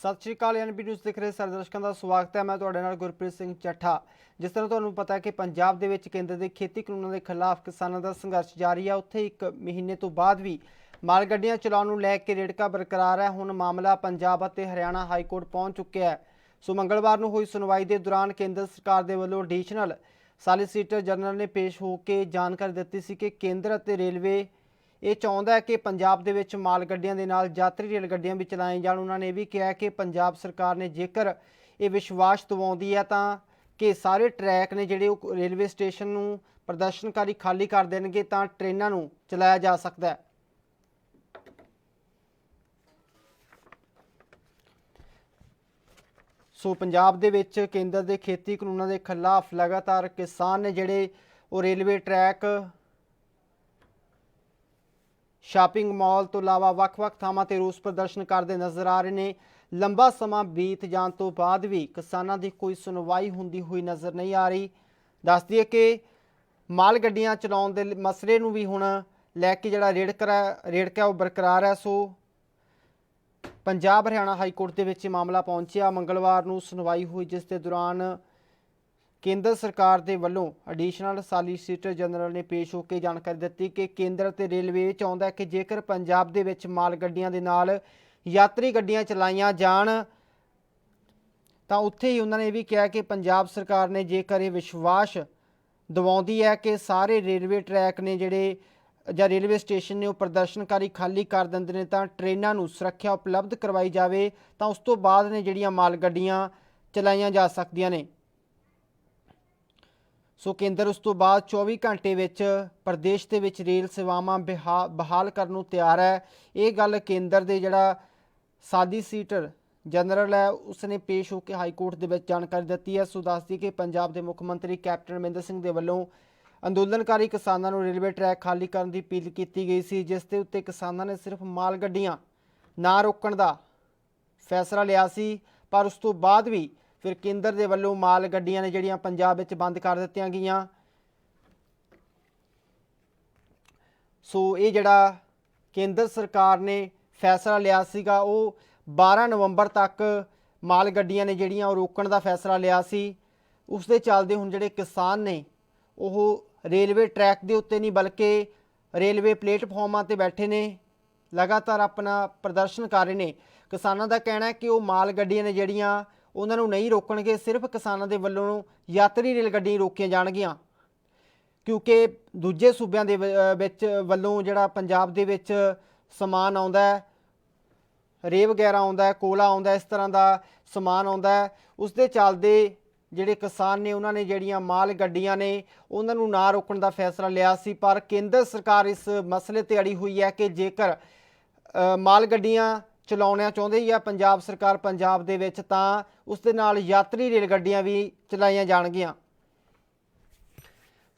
ਸਤਿ ਸ਼੍ਰੀ ਅਕਾਲ ਐਨਬੀ ਨਿਊਜ਼ ਦੇਖ ਰਹੇ ਸਾਰੇ ਦਰਸ਼ਕਾਂ ਦਾ ਸਵਾਗਤ ਹੈ। ਮੈਂ ਤੁਹਾਡੇ ਨਾਲ ਗੁਰਪ੍ਰੀਤ ਸਿੰਘ ਚੱਠਾ। ਜਿਸ ਤਰ੍ਹਾਂ ਤੁਹਾਨੂੰ ਪਤਾ ਹੈ ਕਿ ਪੰਜਾਬ ਦੇ ਵਿੱਚ ਕੇਂਦਰ ਦੇ ਖੇਤੀ ਕਾਨੂੰਨਾਂ ਦੇ ਖਿਲਾਫ ਕਿਸਾਨਾਂ ਦਾ ਸੰਘਰਸ਼ ਜਾਰੀ ਹੈ ਉੱਥੇ ਇੱਕ ਮਹੀਨੇ ਤੋਂ ਬਾਅਦ ਵੀ ਮਾਲ ਗੱਡੀਆਂ ਚਲਾਉਣ ਨੂੰ ਲੈ ਕੇ ਰੇੜਕਾ ਬਰਕਰਾਰ ਹੈ। ਹੁਣ ਮਾਮਲਾ ਪੰਜਾਬ ਅਤੇ ਹਰਿਆਣਾ ਹਾਈ ਕੋਰਟ ਪਹੁੰਚ ਚੁੱਕਿਆ ਹੈ। ਸੋ ਮੰਗਲਵਾਰ ਨੂੰ ਹੋਈ ਸੁਣਵਾਈ ਦੇ ਦੌਰਾਨ ਕੇਂਦਰ ਸਰਕਾਰ ਦੇ ਵੱਲੋਂ ਐਡੀਸ਼ਨਲ ਸਾਲਿਸਿਟਰ ਜਨਰਲ ਨੇ ਪੇਸ਼ ਹੋ ਕੇ ਜਾਣਕਾਰੀ ਦਿੱਤੀ ਸੀ ਕਿ ਕੇਂਦਰ ਅਤੇ ਰੇਲਵੇ ਇਹ ਚਾਹੁੰਦਾ ਹੈ ਕਿ ਪੰਜਾਬ ਦੇ ਵਿੱਚ ਮਾਲ ਗੱਡੀਆਂ ਦੇ ਨਾਲ ਯਾਤਰੀ ਰੇਲ ਗੱਡੀਆਂ ਵੀ ਚਲਾਈਆਂ ਜਾਣ। ਉਹਨਾਂ ਨੇ ਇਹ ਵੀ ਕਿਹਾ ਕਿ ਪੰਜਾਬ ਸਰਕਾਰ ਨੇ ਜੇਕਰ ਇਹ ਵਿਸ਼ਵਾਸ ਦਿਵਾਉਂਦੀ ਹੈ ਤਾਂ ਕਿ ਸਾਰੇ ਟਰੈਕ ਨੇ ਜਿਹੜੇ ਉਹ ਰੇਲਵੇ ਸਟੇਸ਼ਨ ਨੂੰ ਪ੍ਰਦਰਸ਼ਨਕਾਰੀ ਖਾਲੀ ਕਰ ਦੇਣਗੇ ਤਾਂ ਟ੍ਰੇਨਾਂ ਨੂੰ ਚਲਾਇਆ ਜਾ ਸਕਦਾ ਹੈ। ਸੋ ਪੰਜਾਬ ਦੇ ਵਿੱਚ ਕੇਂਦਰ ਦੇ ਖੇਤੀ ਕਾਨੂੰਨਾਂ ਦੇ ਖਿਲਾਫ ਲਗਾਤਾਰ ਕਿਸਾਨ ਨੇ ਜਿਹੜੇ ਉਹ ਰੇਲਵੇ ਟਰੈਕ ਸ਼ਾਪਿੰਗ ਮਾਲ ਤੋਂ ਇਲਾਵਾ ਵੱਖ-ਵੱਖ ਥਾਵਾਂ ਤੇ ਰੋਸ ਪ੍ਰਦਰਸ਼ਨ ਕਰਦੇ ਨਜ਼ਰ ਆ ਰਹੇ ਨੇ। ਲੰਬਾ ਸਮਾਂ ਬੀਤ ਜਾਣ ਤੋਂ ਬਾਅਦ ਵੀ ਕਿਸਾਨਾਂ ਦੀ ਕੋਈ ਸੁਣਵਾਈ ਹੁੰਦੀ ਹੋਈ ਨਜ਼ਰ ਨਹੀਂ ਆ ਰਹੀ। ਦੱਸ ਦਈਏ ਕਿ ਮਾਲ ਗੱਡੀਆਂ ਚਲਾਉਣ ਦੇ ਮਸਲੇ ਨੂੰ ਵੀ ਹੁਣ ਲੈ ਕੇ ਜਿਹੜਾ ਰੇੜਕਾ ਰੇੜਕਾ ਉਹ ਬਰਕਰਾਰ ਹੈ, so Punjab Haryana high court ਦੇ ਵਿੱਚ ਇਹ ਮਾਮਲਾ ਪਹੁੰਚਿਆ। ਮੰਗਲਵਾਰ ਨੂੰ ਸੁਣਵਾਈ ਹੋਈ, ਜਿਸ ਦੇ ਦੌਰਾਨ ਕੇਂਦਰ ਸਰਕਾਰ ਦੇ ਵੱਲੋਂ ਐਡੀਸ਼ਨਲ ਸਾਲਿਸਿਟਰ ਜਨਰਲ ਨੇ ਪੇਸ਼ ਹੋ ਕੇ ਜਾਣਕਾਰੀ ਦਿੱਤੀ ਕਿ ਕੇਂਦਰ ਅਤੇ ਰੇਲਵੇ ਇਹ ਚਾਹੁੰਦਾ ਹੈ ਕਿ ਜੇਕਰ ਪੰਜਾਬ ਦੇ ਵਿੱਚ ਮਾਲ ਗੱਡੀਆਂ ਦੇ ਨਾਲ ਯਾਤਰੀ ਗੱਡੀਆਂ ਚਲਾਈਆਂ ਜਾਣ, ਤਾਂ ਉੱਥੇ ਹੀ ਉਹਨਾਂ ਨੇ ਇਹ ਵੀ ਕਿਹਾ ਕਿ ਪੰਜਾਬ ਸਰਕਾਰ ਨੇ ਜੇਕਰ ਇਹ ਵਿਸ਼ਵਾਸ ਦਿਵਾਉਂਦੀ ਹੈ ਕਿ ਸਾਰੇ ਰੇਲਵੇ ਟਰੈਕ ਨੇ ਜਿਹੜੇ ਜਾਂ ਰੇਲਵੇ ਸਟੇਸ਼ਨ ਨੇ ਉਹ ਪ੍ਰਦਰਸ਼ਨਕਾਰੀ ਖਾਲੀ ਕਰ ਦਿੰਦੇ ਨੇ, ਤਾਂ ਟ੍ਰੇਨਾਂ ਨੂੰ ਸੁਰੱਖਿਆ ਉਪਲਬਧ ਕਰਵਾਈ ਜਾਵੇ, ਤਾਂ ਉਸ ਤੋਂ ਬਾਅਦ ਨੇ ਜਿਹੜੀਆਂ ਮਾਲ ਗੱਡੀਆਂ ਚਲਾਈਆਂ ਜਾ ਸਕਦੀਆਂ ਨੇ। ਸੋ ਕੇਂਦਰ ਉਸ ਤੋਂ ਬਾਅਦ 24 ਘੰਟੇ ਵਿੱਚ ਪ੍ਰਦੇਸ਼ ਦੇ ਵਿੱਚ ਰੇਲ ਸੇਵਾਵਾਂ ਬਿਹਾ- ਬਹਾਲ ਕਰਨ ਨੂੰ ਤਿਆਰ ਹੈ। ਇਹ ਗੱਲ ਕੇਂਦਰ ਦੇ ਜਿਹੜਾ ਸਾਦੀ ਸੀਟਰ ਜਨਰਲ ਹੈ, ਉਸਨੇ ਪੇਸ਼ ਹੋ ਕੇ ਹਾਈ ਕੋਰਟ ਦੇ ਵਿੱਚ ਜਾਣਕਾਰੀ ਦਿੱਤੀ ਹੈ। ਸੋ ਦੱਸਦੀ ਕਿ ਪੰਜਾਬ ਦੇ ਮੁੱਖ ਮੰਤਰੀ ਕੈਪਟਨ ਅਮਰਿੰਦਰ ਸਿੰਘ ਦੇ ਵੱਲੋਂ ਅੰਦੋਲਨਕਾਰੀ ਕਿਸਾਨਾਂ ਨੂੰ ਰੇਲਵੇ ਟਰੈਕ ਖਾਲੀ ਕਰਨ ਦੀ ਅਪੀਲ ਕੀਤੀ ਗਈ ਸੀ, ਜਿਸ ਦੇ ਉੱਤੇ ਕਿਸਾਨਾਂ ਨੇ ਸਿਰਫ ਮਾਲ ਗੱਡੀਆਂ ਨਾ ਰੋਕਣ ਦਾ ਫੈਸਲਾ ਲਿਆ ਸੀ। ਪਰ ਉਸ ਤੋਂ ਬਾਅਦ ਵੀ ਫਿਰ ਕੇਂਦਰ ਦੇ ਵੱਲੋਂ ਮਾਲ ਗੱਡੀਆਂ ਨੇ ਜਿਹੜੀਆਂ ਪੰਜਾਬ ਵਿੱਚ ਬੰਦ ਕਰ ਦਿੱਤੀਆਂ ਗਈਆਂ। ਸੋ ਇਹ ਜਿਹੜਾ ਕੇਂਦਰ ਸਰਕਾਰ ਨੇ ਫੈਸਲਾ ਲਿਆ ਸੀਗਾ, ਉਹ 12 ਨਵੰਬਰ ਤੱਕ ਮਾਲ ਗੱਡੀਆਂ ਨੇ ਜਿਹੜੀਆਂ ਉਹ ਰੋਕਣ ਦਾ ਫੈਸਲਾ ਲਿਆ ਸੀ। ਉਸ ਦੇ ਚੱਲਦੇ ਹੁਣ ਜਿਹੜੇ ਕਿਸਾਨ ਨੇ, ਉਹ ਰੇਲਵੇ ਟਰੈਕ ਦੇ ਉੱਤੇ ਨਹੀਂ ਬਲਕਿ ਰੇਲਵੇ ਪਲੇਟਫਾਰਮਾਂ ਤੇ ਬੈਠੇ ਨੇ, ਲਗਾਤਾਰ ਆਪਣਾ ਪ੍ਰਦਰਸ਼ਨ ਕਰ ਰਹੇ ਨੇ। ਕਿਸਾਨਾਂ ਦਾ ਕਹਿਣਾ ਹੈ ਕਿ ਉਹ ਮਾਲ ਗੱਡੀਆਂ ਨੇ ਜਿਹੜੀਆਂ ਉਹਨਾਂ ਨੂੰ ਨਹੀਂ ਰੋਕਣਗੇ, ਸਿਰਫ ਕਿਸਾਨਾਂ ਦੇ ਵੱਲੋਂ ਯਾਤਰੀ ਰੇਲ ਗੱਡੀਆਂ ਰੋਕੀਆਂ ਜਾਣਗੀਆਂ। ਕਿਉਂਕਿ ਦੂਜੇ ਸੂਬਿਆਂ ਦੇ ਵਿੱਚ ਵੱਲੋਂ ਜਿਹੜਾ ਪੰਜਾਬ ਦੇ ਵਿੱਚ ਸਮਾਨ ਆਉਂਦਾ ਹੈ ਰੇ ਵਗੈਰਾ ਆਉਂਦਾ ਹੈ, ਕੋਲਾ ਆਉਂਦਾ ਇਸ ਤਰ੍ਹਾਂ ਦਾ ਸਮਾਨ ਆਉਂਦਾ ਹੈ, ਉਸ ਦੇ ਚੱਲਦੇ ਜਿਹੜੇ ਕਿਸਾਨ ਨੇ, ਉਹਨਾਂ ਨੇ ਜਿਹੜੀਆਂ ਮਾਲ ਗੱਡੀਆਂ ਨੇ, ਉਹਨਾਂ ਨੂੰ ਨਾ ਰੋਕਣ ਦਾ ਫੈਸਲਾ ਲਿਆ ਸੀ। ਪਰ ਕੇਂਦਰ ਸਰਕਾਰ ਇਸ ਮਸਲੇ ਤੇ ਅੜੀ ਹੋਈ ਹੈ ਕਿ ਜੇਕਰ ਮਾਲ ਗੱਡੀਆਂ ਚਲਾਉਣਾ ਚਾਹੁੰਦੀ ਜਾਂ ਪੰਜਾਬ ਸਰਕਾਰ ਪੰਜਾਬ ਦੇ ਵਿੱਚ ਤਾਂ ਉਸ ਦੇ ਨਾਲ ਯਾਤਰੀ ਰੇਲ ਗੱਡੀਆਂ ਵੀ ਚਲਾਈਆਂ ਜਾਣਗੀਆਂ।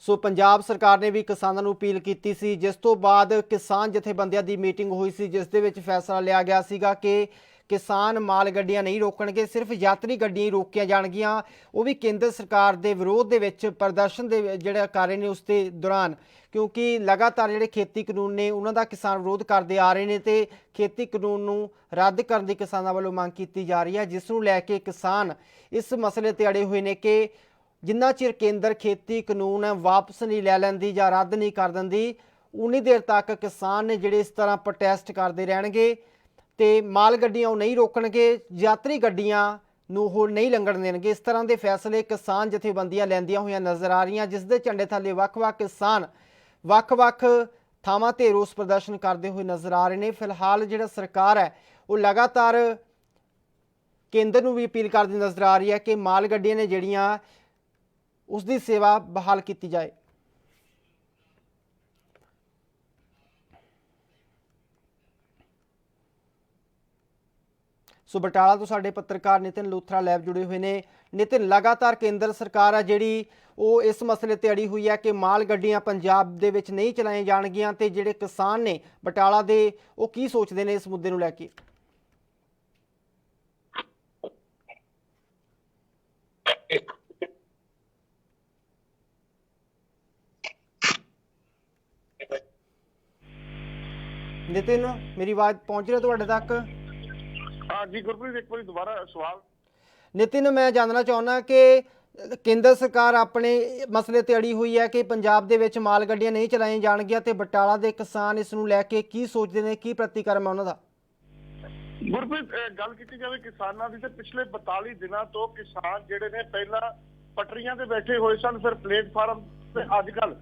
ਸੋ ਪੰਜਾਬ ਸਰਕਾਰ ਨੇ ਵੀ ਕਿਸਾਨਾਂ ਨੂੰ ਅਪੀਲ ਕੀਤੀ ਸੀ, ਜਿਸ ਤੋਂ ਬਾਅਦ ਕਿਸਾਨ ਜਥੇਬੰਦੀਆਂ ਦੀ ਮੀਟਿੰਗ ਹੋਈ ਸੀ, ਜਿਸ ਦੇ ਵਿੱਚ ਫੈਸਲਾ ਲਿਆ ਗਿਆ ਸੀਗਾ ਕਿ ਕਿਸਾਨ ਮਾਲ ਗੱਡੀਆਂ ਨਹੀਂ ਰੋਕਣਗੇ, ਸਿਰਫ ਯਾਤਰੀ ਗੱਡੀਆਂ ਹੀ ਰੋਕੀਆਂ ਜਾਣਗੀਆਂ। ਉਹ ਵੀ ਕੇਂਦਰ ਸਰਕਾਰ ਦੇ ਵਿਰੋਧ ਦੇ ਵਿੱਚ ਪ੍ਰਦਰਸ਼ਨ ਦੇ ਜਿਹੜਾ ਕਰ ਰਹੇ ਨੇ ਉਸ ਦੇ ਦੌਰਾਨ, ਕਿਉਂਕਿ ਲਗਾਤਾਰ ਜਿਹੜੇ ਖੇਤੀ ਕਾਨੂੰਨ ਨੇ, ਉਹਨਾਂ ਦਾ ਕਿਸਾਨ ਵਿਰੋਧ ਕਰਦੇ ਆ ਰਹੇ ਨੇ ਤੇ ਖੇਤੀ ਕਾਨੂੰਨ ਨੂੰ ਰੱਦ ਕਰਨ ਦੀ ਕਿਸਾਨਾਂ ਵੱਲੋਂ ਮੰਗ ਕੀਤੀ ਜਾ ਰਹੀ ਹੈ, ਜਿਸ ਨੂੰ ਲੈ ਕੇ ਕਿਸਾਨ ਇਸ ਮਸਲੇ ਤੇ ਅੜੇ ਹੋਏ ਨੇ ਕਿ ਜਿੰਨਾ ਚਿਰ ਕੇਂਦਰ ਖੇਤੀ ਕਾਨੂੰਨ ਵਾਪਸ ਨਹੀਂ ਲੈ ਲੈਂਦੀ ਜਾਂ ਰੱਦ ਨਹੀਂ ਕਰ ਦਿੰਦੀ, ਉਨੀ ਦੇਰ ਤੱਕ ਕਿਸਾਨ ਨੇ ਜਿਹੜੇ ਇਸ ਤਰ੍ਹਾਂ ਪ੍ਰੋਟੈਸਟ ਕਰਦੇ ਰਹਿਣਗੇ। ਤੇ ਮਾਲ ਗੱਡੀਆਂ ਉਹ ਨਹੀਂ ਰੋਕਣਗੇ, ਯਾਤਰੀ ਗੱਡੀਆਂ ਨੂੰ ਉਹ ਨਹੀਂ ਲੰਘਣ ਦੇਣਗੇ। ਇਸ ਤਰ੍ਹਾਂ ਦੇ ਫੈਸਲੇ ਕਿਸਾਨ ਜਥੇਬੰਦੀਆਂ ਲੈਂਦੀਆਂ ਹੋਈਆਂ ਨਜ਼ਰ ਆ ਰਹੀਆਂ, ਜਿਸ ਦੇ ਝੰਡੇ ਥੱਲੇ ਵੱਖ-ਵੱਖ ਕਿਸਾਨ ਵੱਖ-ਵੱਖ ਥਾਵਾਂ ਤੇ ਰੋਸ ਪ੍ਰਦਰਸ਼ਨ ਕਰਦੇ ਹੋਏ ਨਜ਼ਰ ਆ ਰਹੇ ਨੇ। ਫਿਲਹਾਲ ਜਿਹੜਾ ਸਰਕਾਰ ਹੈ, ਉਹ ਲਗਾਤਾਰ ਕੇਂਦਰ ਨੂੰ ਵੀ ਅਪੀਲ ਕਰਦੀ ਨਜ਼ਰ ਆ ਰਹੀ ਹੈ ਕਿ ਮਾਲ ਗੱਡੀਆਂ ਨੇ ਜਿਹੜੀਆਂ ਉਸ ਦੀ ਸੇਵਾ ਬਹਾਲ ਕੀਤੀ ਜਾਏ। ਸੋ ਬਟਾਲਾ ਤੋਂ ਸਾਡੇ ਪੱਤਰਕਾਰ ਨਿਤਿਨ ਲੂਥਰਾ ਲੈਬ ਜੁੜੇ ਹੋਏ ਨੇ। ਨਿਤਿਨ, ਲਗਾਤਾਰ ਕੇਂਦਰ ਸਰਕਾਰ ਆ ਜਿਹੜੀ ਉਹ ਇਸ ਮਸਲੇ ਤੇ ਅੜੀ ਹੋਈ ਹੈ ਕਿ ਮਾਲ ਗੱਡੀਆਂ ਪੰਜਾਬ ਦੇ ਵਿੱਚ ਨਹੀਂ ਚਲਾਈਆਂ ਜਾਣਗੀਆਂ ਤੇ ਜਿਹੜੇ ਕਿਸਾਨ ਨੇ ਬਟਾਲਾ ਦੇ, ਉਹ ਕੀ ਸੋਚਦੇ ਨੇ ਇਸ ਮੁੱਦੇ ਨੂੰ ਲੈ ਕੇ? ਨਿਤਿਨ, ਮੇਰੀ ਆਵਾਜ਼ ਪਹੁੰਚ ਰਹੀ ਹੈ ਤੁਹਾਡੇ ਤੱਕ? ਹਾਂ ਜੀ ਗੁਰਪ੍ਰੀਤ ਇੱਕ ਵਾਰੀ ਦੁਬਾਰਾ ਸਵਾਲ। ਨਿਤਿਨ ਮੈਂ ਜਾਣਨਾ ਚਾਹੁੰਦਾ ਕਿ ਕੇਂਦਰ ਸਰਕਾਰ ਆਪਣੇ ਮਸਲੇ ਤੇ ਅੜੀ ਹੋਈ ਹੈ ਕਿ ਪੰਜਾਬ ਦੇ ਵਿੱਚ ਮਾਲ ਗੱਡੀਆਂ ਨਹੀਂ ਚਲਾਈਆਂ ਜਾਣਗੀਆਂ ਤੇ ਬਟਾਲਾ ਦੇ ਕਿਸਾਨ ਇਸ ਨੂੰ ਲੈ ਕੇ ਕੀ ਸੋਚਦੇ ਨੇ ਕੀ ਪ੍ਰਤੀਕਰਮ ਹੈ ਉਹਨਾਂ ਦਾ? ਗੁਰਪ੍ਰੀਤ ਗੱਲ ਕੀਤੀ ਜਾਵੇ ਕਿਸਾਨਾਂ ਦੀ ਤੇ ਪਿਛਲੇ 42 ਦਿਨਾਂ ਤੋਂ ਕਿਸਾਨ ਜਿਹੜੇ ਨੇ ਪਹਿਲਾਂ ਪਟਰੀਆਂ ਤੇ ਬੈਠੇ ਹੋਏ ਸਨ ਫਿਰ ਪਲੇਟਫਾਰਮ ਤੇ ਅੱਜ ਕੱਲ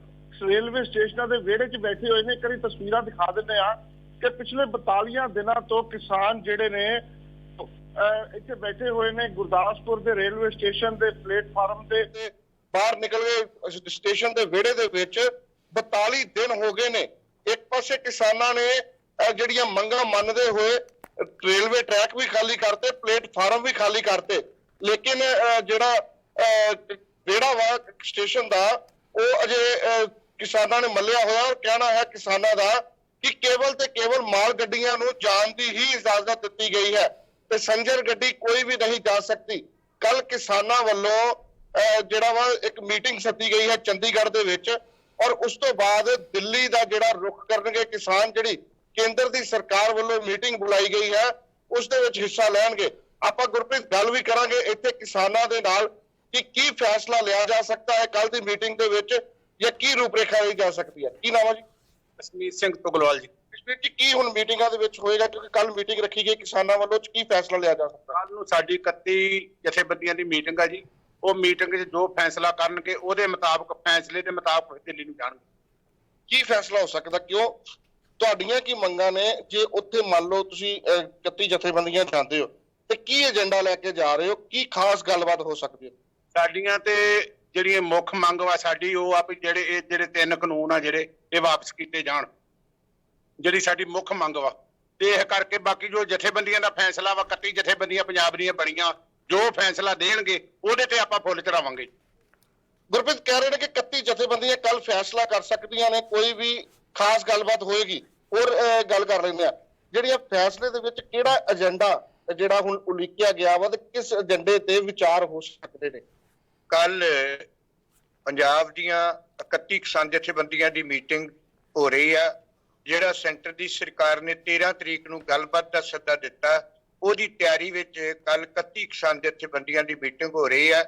ਰੇਲਵੇ ਸਟੇਸ਼ਨਾਂ ਦੇ ਵਿਹੜੇ 'ਚ ਬੈਠੇ ਹੋਏ ਨੇ। ਕਰੀ ਤਸਵੀਰਾਂ ਦਿਖਾ ਦਿੰਦੇ ਆ ਕਿ ਪਿਛਲੇ 42 ਦਿਨਾਂ ਤੋਂ ਕਿਸਾਨ ਜਿਹੜੇ ਨੇ ਇੱਥੇ ਬੈਠੇ ਹੋਏ ਨੇ ਗੁਰਦਾਸਪੁਰ ਦੇ ਰੇਲਵੇ ਸਟੇਸ਼ਨ ਦੇ ਪਲੇਟਫਾਰਮ ਤੇ। ਬਾਹਰ ਨਿਕਲ ਗਏ ਸਟੇਸ਼ਨ ਦੇ ਵਿਹੜੇ ਦੇ ਵਿੱਚ। 42 ਦਿਨ ਹੋ ਗਏ ਨੇ। ਇੱਕ ਪਾਸੇ ਕਿਸਾਨਾਂ ਨੇ ਜਿਹੜੀਆਂ ਮੰਗਾਂ ਮੰਨਦੇ ਹੋਏ ਰੇਲਵੇ ਟਰੈਕ ਵੀ ਖਾਲੀ ਕਰਤੇ ਪਲੇਟਫਾਰਮ ਵੀ ਖਾਲੀ ਕਰਤੇ। ਲੇਕਿਨ ਜਿਹੜਾ ਅਹ, ਵਿਹੜਾ ਵਾ ਸਟੇਸ਼ਨ ਦਾ ਉਹ ਅਜੇ ਅਹ, ਕਿਸਾਨਾਂ ਨੇ ਮੱਲਿਆ ਹੋਇਆ। ਕਹਿਣਾ ਹੈ ਕਿਸਾਨਾਂ ਦਾ ਕਿ ਕੇਵਲ ਤੇ ਕੇਵਲ ਮਾਲ ਗੱਡੀਆਂ ਨੂੰ ਜਾਣ ਦੀ ਹੀ ਇਜਾਜ਼ਤ ਦਿੱਤੀ ਗਈ ਹੈ। ਪੈਸੰਜਰ ਗੱਡੀ ਕੋਈ ਵੀ ਨਹੀਂ ਜਾ ਸਕਦੀ। ਕੱਲ ਕਿਸਾਨਾਂ ਵੱਲੋਂ ਅਹ, ਜਿਹੜਾ ਵਾ ਇੱਕ ਮੀਟਿੰਗ ਸੱਦੀ ਗਈ ਹੈ ਚੰਡੀਗੜ੍ਹ ਦੇ ਵਿੱਚ ਔਰ ਉਸ ਤੋਂ ਬਾਅਦ ਦਿੱਲੀ ਦਾ ਜਿਹੜਾ ਰੁਖ ਕਰਨਗੇ ਕਿਸਾਨ ਜਿਹੜੀ ਕੇਂਦਰ ਦੀ ਸਰਕਾਰ ਵੱਲੋਂ ਮੀਟਿੰਗ ਬੁਲਾਈ ਗਈ ਹੈ ਉਸ ਦੇ ਵਿੱਚ ਹਿੱਸਾ ਲੈਣਗੇ। ਆਪਾਂ ਗੁਰਪ੍ਰੀਤ ਗੱਲ ਵੀ ਕਰਾਂਗੇ ਇੱਥੇ ਕਿਸਾਨਾਂ ਦੇ ਨਾਲ ਕਿ ਕੀ ਫੈਸਲਾ ਲਿਆ ਜਾ ਸਕਦਾ ਹੈ ਕੱਲ ਦੀ ਮੀਟਿੰਗ ਦੇ ਵਿੱਚ ਜਾਂ ਕੀ ਰੂਪਰੇਖਾ ਲਈ ਜਾ ਸਕਦੀ ਹੈ। ਕੀ ਨਾਮ ਹੈ ਜੀ? ਕਸ਼ਮੀਰ ਸਿੰਘ ਤੁਗਲਵਾਲ ਜੀ। ਕਸ਼ਮੀਰ ਜੀ ਕੀ ਹੁਣ ਮੀਟਿੰਗਾਂ ਦੇ ਵਿੱਚ ਹੋਏਗਾ ਕਿਉਂਕਿ ਕੱਲ ਮੀਟਿੰਗ ਰੱਖੀ ਗਈ ਕਿਸਾਨਾਂ ਵੱਲੋਂ ਕੀ ਫੈਸਲਾ ਲਿਆ ਜਾ ਸਕਦਾ? ਕੱਲ ਨੂੰ ਸਾਡੀ 31 ਜਥੇਬੰਦੀਆਂ ਦੀ ਮੀਟਿੰਗ ਆ ਜੀ। ਉਹ ਮੀਟਿੰਗ 'ਚ ਜੋ ਫੈਸਲਾ ਕਰਨਗੇ ਉਹਦੇ ਮੁਤਾਬਕ ਫੈਸਲੇ ਦੇ ਮੁਤਾਬਕ ਦਿੱਲੀ ਨੂੰ ਜਾਣਗੇ। ਕੀ ਫੈਸਲਾ ਹੋ ਸਕਦਾ? ਕਿਉਂ? ਤੁਹਾਡੀਆਂ ਕੀ ਮੰਗਾਂ ਨੇ? ਜੇ ਉੱਥੇ ਮੰਨ ਲਓ ਤੁਸੀਂ ਅਹ, 31 ਜਥੇਬੰਦੀਆਂ ਜਾਂਦੇ ਹੋ ਤੇ ਕੀ ਏਜੰਡਾ ਲੈ ਕੇ ਜਾ ਰਹੇ ਹੋ? ਕੀ ਖਾਸ ਗੱਲਬਾਤ ਹੋ ਸਕਦੀ ਹੈ? ਸਾਡੀਆਂ ਤੇ ਜਿਹੜੀਆਂ ਮੁੱਖ ਮੰਗ ਵਾ ਸਾਡੀ ਉਹ ਆ ਵੀ ਜਿਹੜੇ ਇਹ ਜਿਹੜੇ ਤਿੰਨ ਕਾਨੂੰਨ ਆ ਜਿਹੜੇ ਇਹ ਵਾਪਸ ਕੀਤੇ ਜਾਣ। ਜਿਹੜੀ ਸਾਡੀ ਮੁੱਖ ਮੰਗ ਵਾ। ਤੇ ਇਹ ਕਰਕੇ ਬਾਕੀ ਜੋ ਜਥੇਬੰਦੀਆਂ ਦਾ ਫੈਸਲਾ ਵਾ 31 ਜਥੇਬੰਦੀਆਂ ਪੰਜਾਬ ਦੀਆਂ ਬਣੀਆਂ ਜੋ ਫੈਸਲਾ ਦੇਣਗੇ ਉਹਦੇ ਤੇ ਆਪਾਂ ਫੁੱਲ ਚੜਾਵਾਂਗੇ। ਗੁਰਪ੍ਰੀਤ ਕਹਿ ਰਹੇ ਨੇ ਕਿ 31 ਜਥੇਬੰਦੀਆਂ ਕੱਲ ਫੈਸਲਾ ਕਰ ਸਕਦੀਆਂ ਨੇ ਕੋਈ ਵੀ ਖਾਸ ਗੱਲਬਾਤ ਹੋਏਗੀ। ਅਹ, ਗੱਲ ਕਰ ਲੈਂਦੇ ਆ ਜਿਹੜੀਆਂ ਫੈਸਲੇ ਦੇ ਵਿੱਚ ਕਿਹੜਾ ਏਜੰਡਾ ਜਿਹੜਾ ਹੁਣ ਉਲੀਕਿਆ ਗਿਆ ਵਾ ਤੇ ਕਿਸ ਏਜੰਡੇ ਤੇ ਵਿਚਾਰ ਹੋ ਸਕਦੇ ਨੇ? ਕੱਲ ਪੰਜਾਬ ਦੀਆਂ 31 ਕਿਸਾਨ ਜਥੇਬੰਦੀਆਂ ਦੀ ਮੀਟਿੰਗ ਹੋ ਰਹੀ ਆ। ਜਿਹੜਾ ਸੈਂਟਰ ਦੀ ਸਰਕਾਰ ਨੇ 13 ਤਰੀਕ ਨੂੰ ਗੱਲਬਾਤ ਦਾ ਸੱਦਾ ਦਿੱਤਾ, ਉਹਦੀ ਤਿਆਰੀ ਵਿੱਚ ਕੱਲ 31 ਕਿਸਾਨ ਜਥੇਬੰਦੀਆਂ ਦੀ ਮੀਟਿੰਗ ਹੋ ਰਹੀ ਹੈ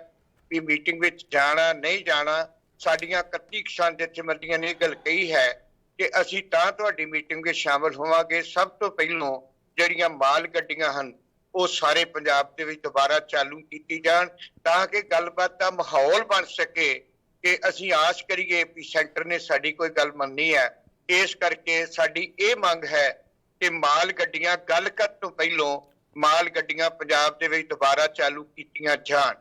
ਵੀ ਮੀਟਿੰਗ ਵਿੱਚ ਜਾਣਾ, ਨਹੀਂ ਜਾਣਾ, ਸਾਡੀਆਂ 31 ਕਿਸਾਨ ਜਥੇਬੰਦੀਆਂ ਨੇ ਇਹ ਗੱਲ ਕਹੀ ਹੈ ਕਿ ਅਸੀਂ ਤਾਂ ਤੁਹਾਡੀ ਮੀਟਿੰਗ ਵਿੱਚ ਸ਼ਾਮਲ ਹੋਵਾਂਗੇ, ਸਭ ਤੋਂ ਪਹਿਲਾਂ ਜਿਹੜੀਆਂ ਮਾਲ ਗੱਡੀਆਂ ਹਨ, ਉਹ ਸਾਰੇ ਪੰਜਾਬ ਦੇ ਵਿੱਚ ਦੁਬਾਰਾ ਚਾਲੂ ਕੀਤੀ ਜਾਣ, ਤਾਂ ਕਿ ਗੱਲਬਾਤ ਦਾ ਮਾਹੌਲ ਬਣ ਸਕੇ ਕਿ ਅਸੀਂ ਆਸ ਕਰੀਏ ਵੀ ਸੈਂਟਰ ਨੇ ਸਾਡੀ ਕੋਈ ਗੱਲ ਮੰਨੀ ਹੈ। ਇਸ ਕਰਕੇ ਸਾਡੀ ਇਹ ਮੰਗ ਹੈ ਕਿ ਮਾਲ ਗੱਡੀਆਂ ਗੱਲ ਤੋਂ ਪਹਿਲਾਂ ਮਾਲ ਗੱਡੀਆਂ ਪੰਜਾਬ ਦੇ ਵਿੱਚ ਦੁਬਾਰਾ ਚਾਲੂ ਕੀਤੀਆਂ ਜਾਣ।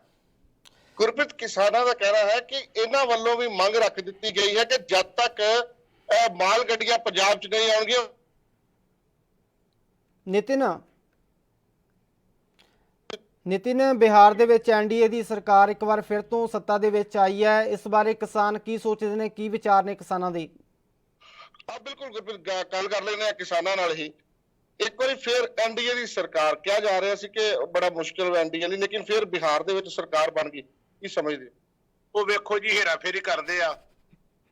ਗੁਰਪ੍ਰੀਤ, ਕਿਸਾਨਾਂ ਦਾ ਕਹਿਣਾ ਹੈ ਕਿ ਇਹਨਾਂ ਵੱਲੋਂ ਵੀ ਮੰਗ ਰੱਖ ਦਿੱਤੀ ਗਈ ਹੈ ਕਿ ਜਦ ਤੱਕ ਮਾਲ ਗੱਡੀਆਂ ਪੰਜਾਬ 'ਚ ਨਹੀਂ ਆਉਣਗੀਆਂ। ਨਿਤਿਨ ਨਿਤਿਨ, ਬਿਹਾਰ ਦੇ ਵਿੱਚ ਐਨਡੀਏ ਦੀ ਸਰਕਾਰ ਇੱਕ ਵਾਰ ਫਿਰ ਤੋਂ ਸੱਤਾ ਦੇ ਵਿੱਚ ਆਈ ਹੈ। ਇਸ ਬਾਰੇ ਕਿਸਾਨ ਕੀ ਸੋਚਦੇ ਨੇ, ਕੀ ਵਿਚਾਰ ਨੇ ਕਿਸਾਨਾਂ ਦੇ? ਆ ਬਿਲਕੁਲ ਗੱਲ ਕਰ ਲੈਂਦੇ ਆ ਕਿਸਾਨਾਂ ਨਾਲ ਹੀ। ਇੱਕ ਵਾਰੀ ਫਿਰ ਐਨਡੀਏ ਦੀ ਸਰਕਾਰ, ਕਿਹਾ ਜਾ ਰਿਹਾ ਸੀ ਕਿ ਬੜਾ ਮੁਸ਼ਕਿਲ ਐਨਡੀਏ ਲਈ, ਲੇਕਿਨ ਫਿਰ ਬਿਹਾਰ ਦੇ ਵਿੱਚ ਸਰਕਾਰ ਬਣ ਗਈ, ਕੀ ਸਮਝਦੇ ਉਹ ਵੇਖੋ ਜੀ ਹੇਰਾ ਫੇਰੀ ਕਰਦੇ ਆ।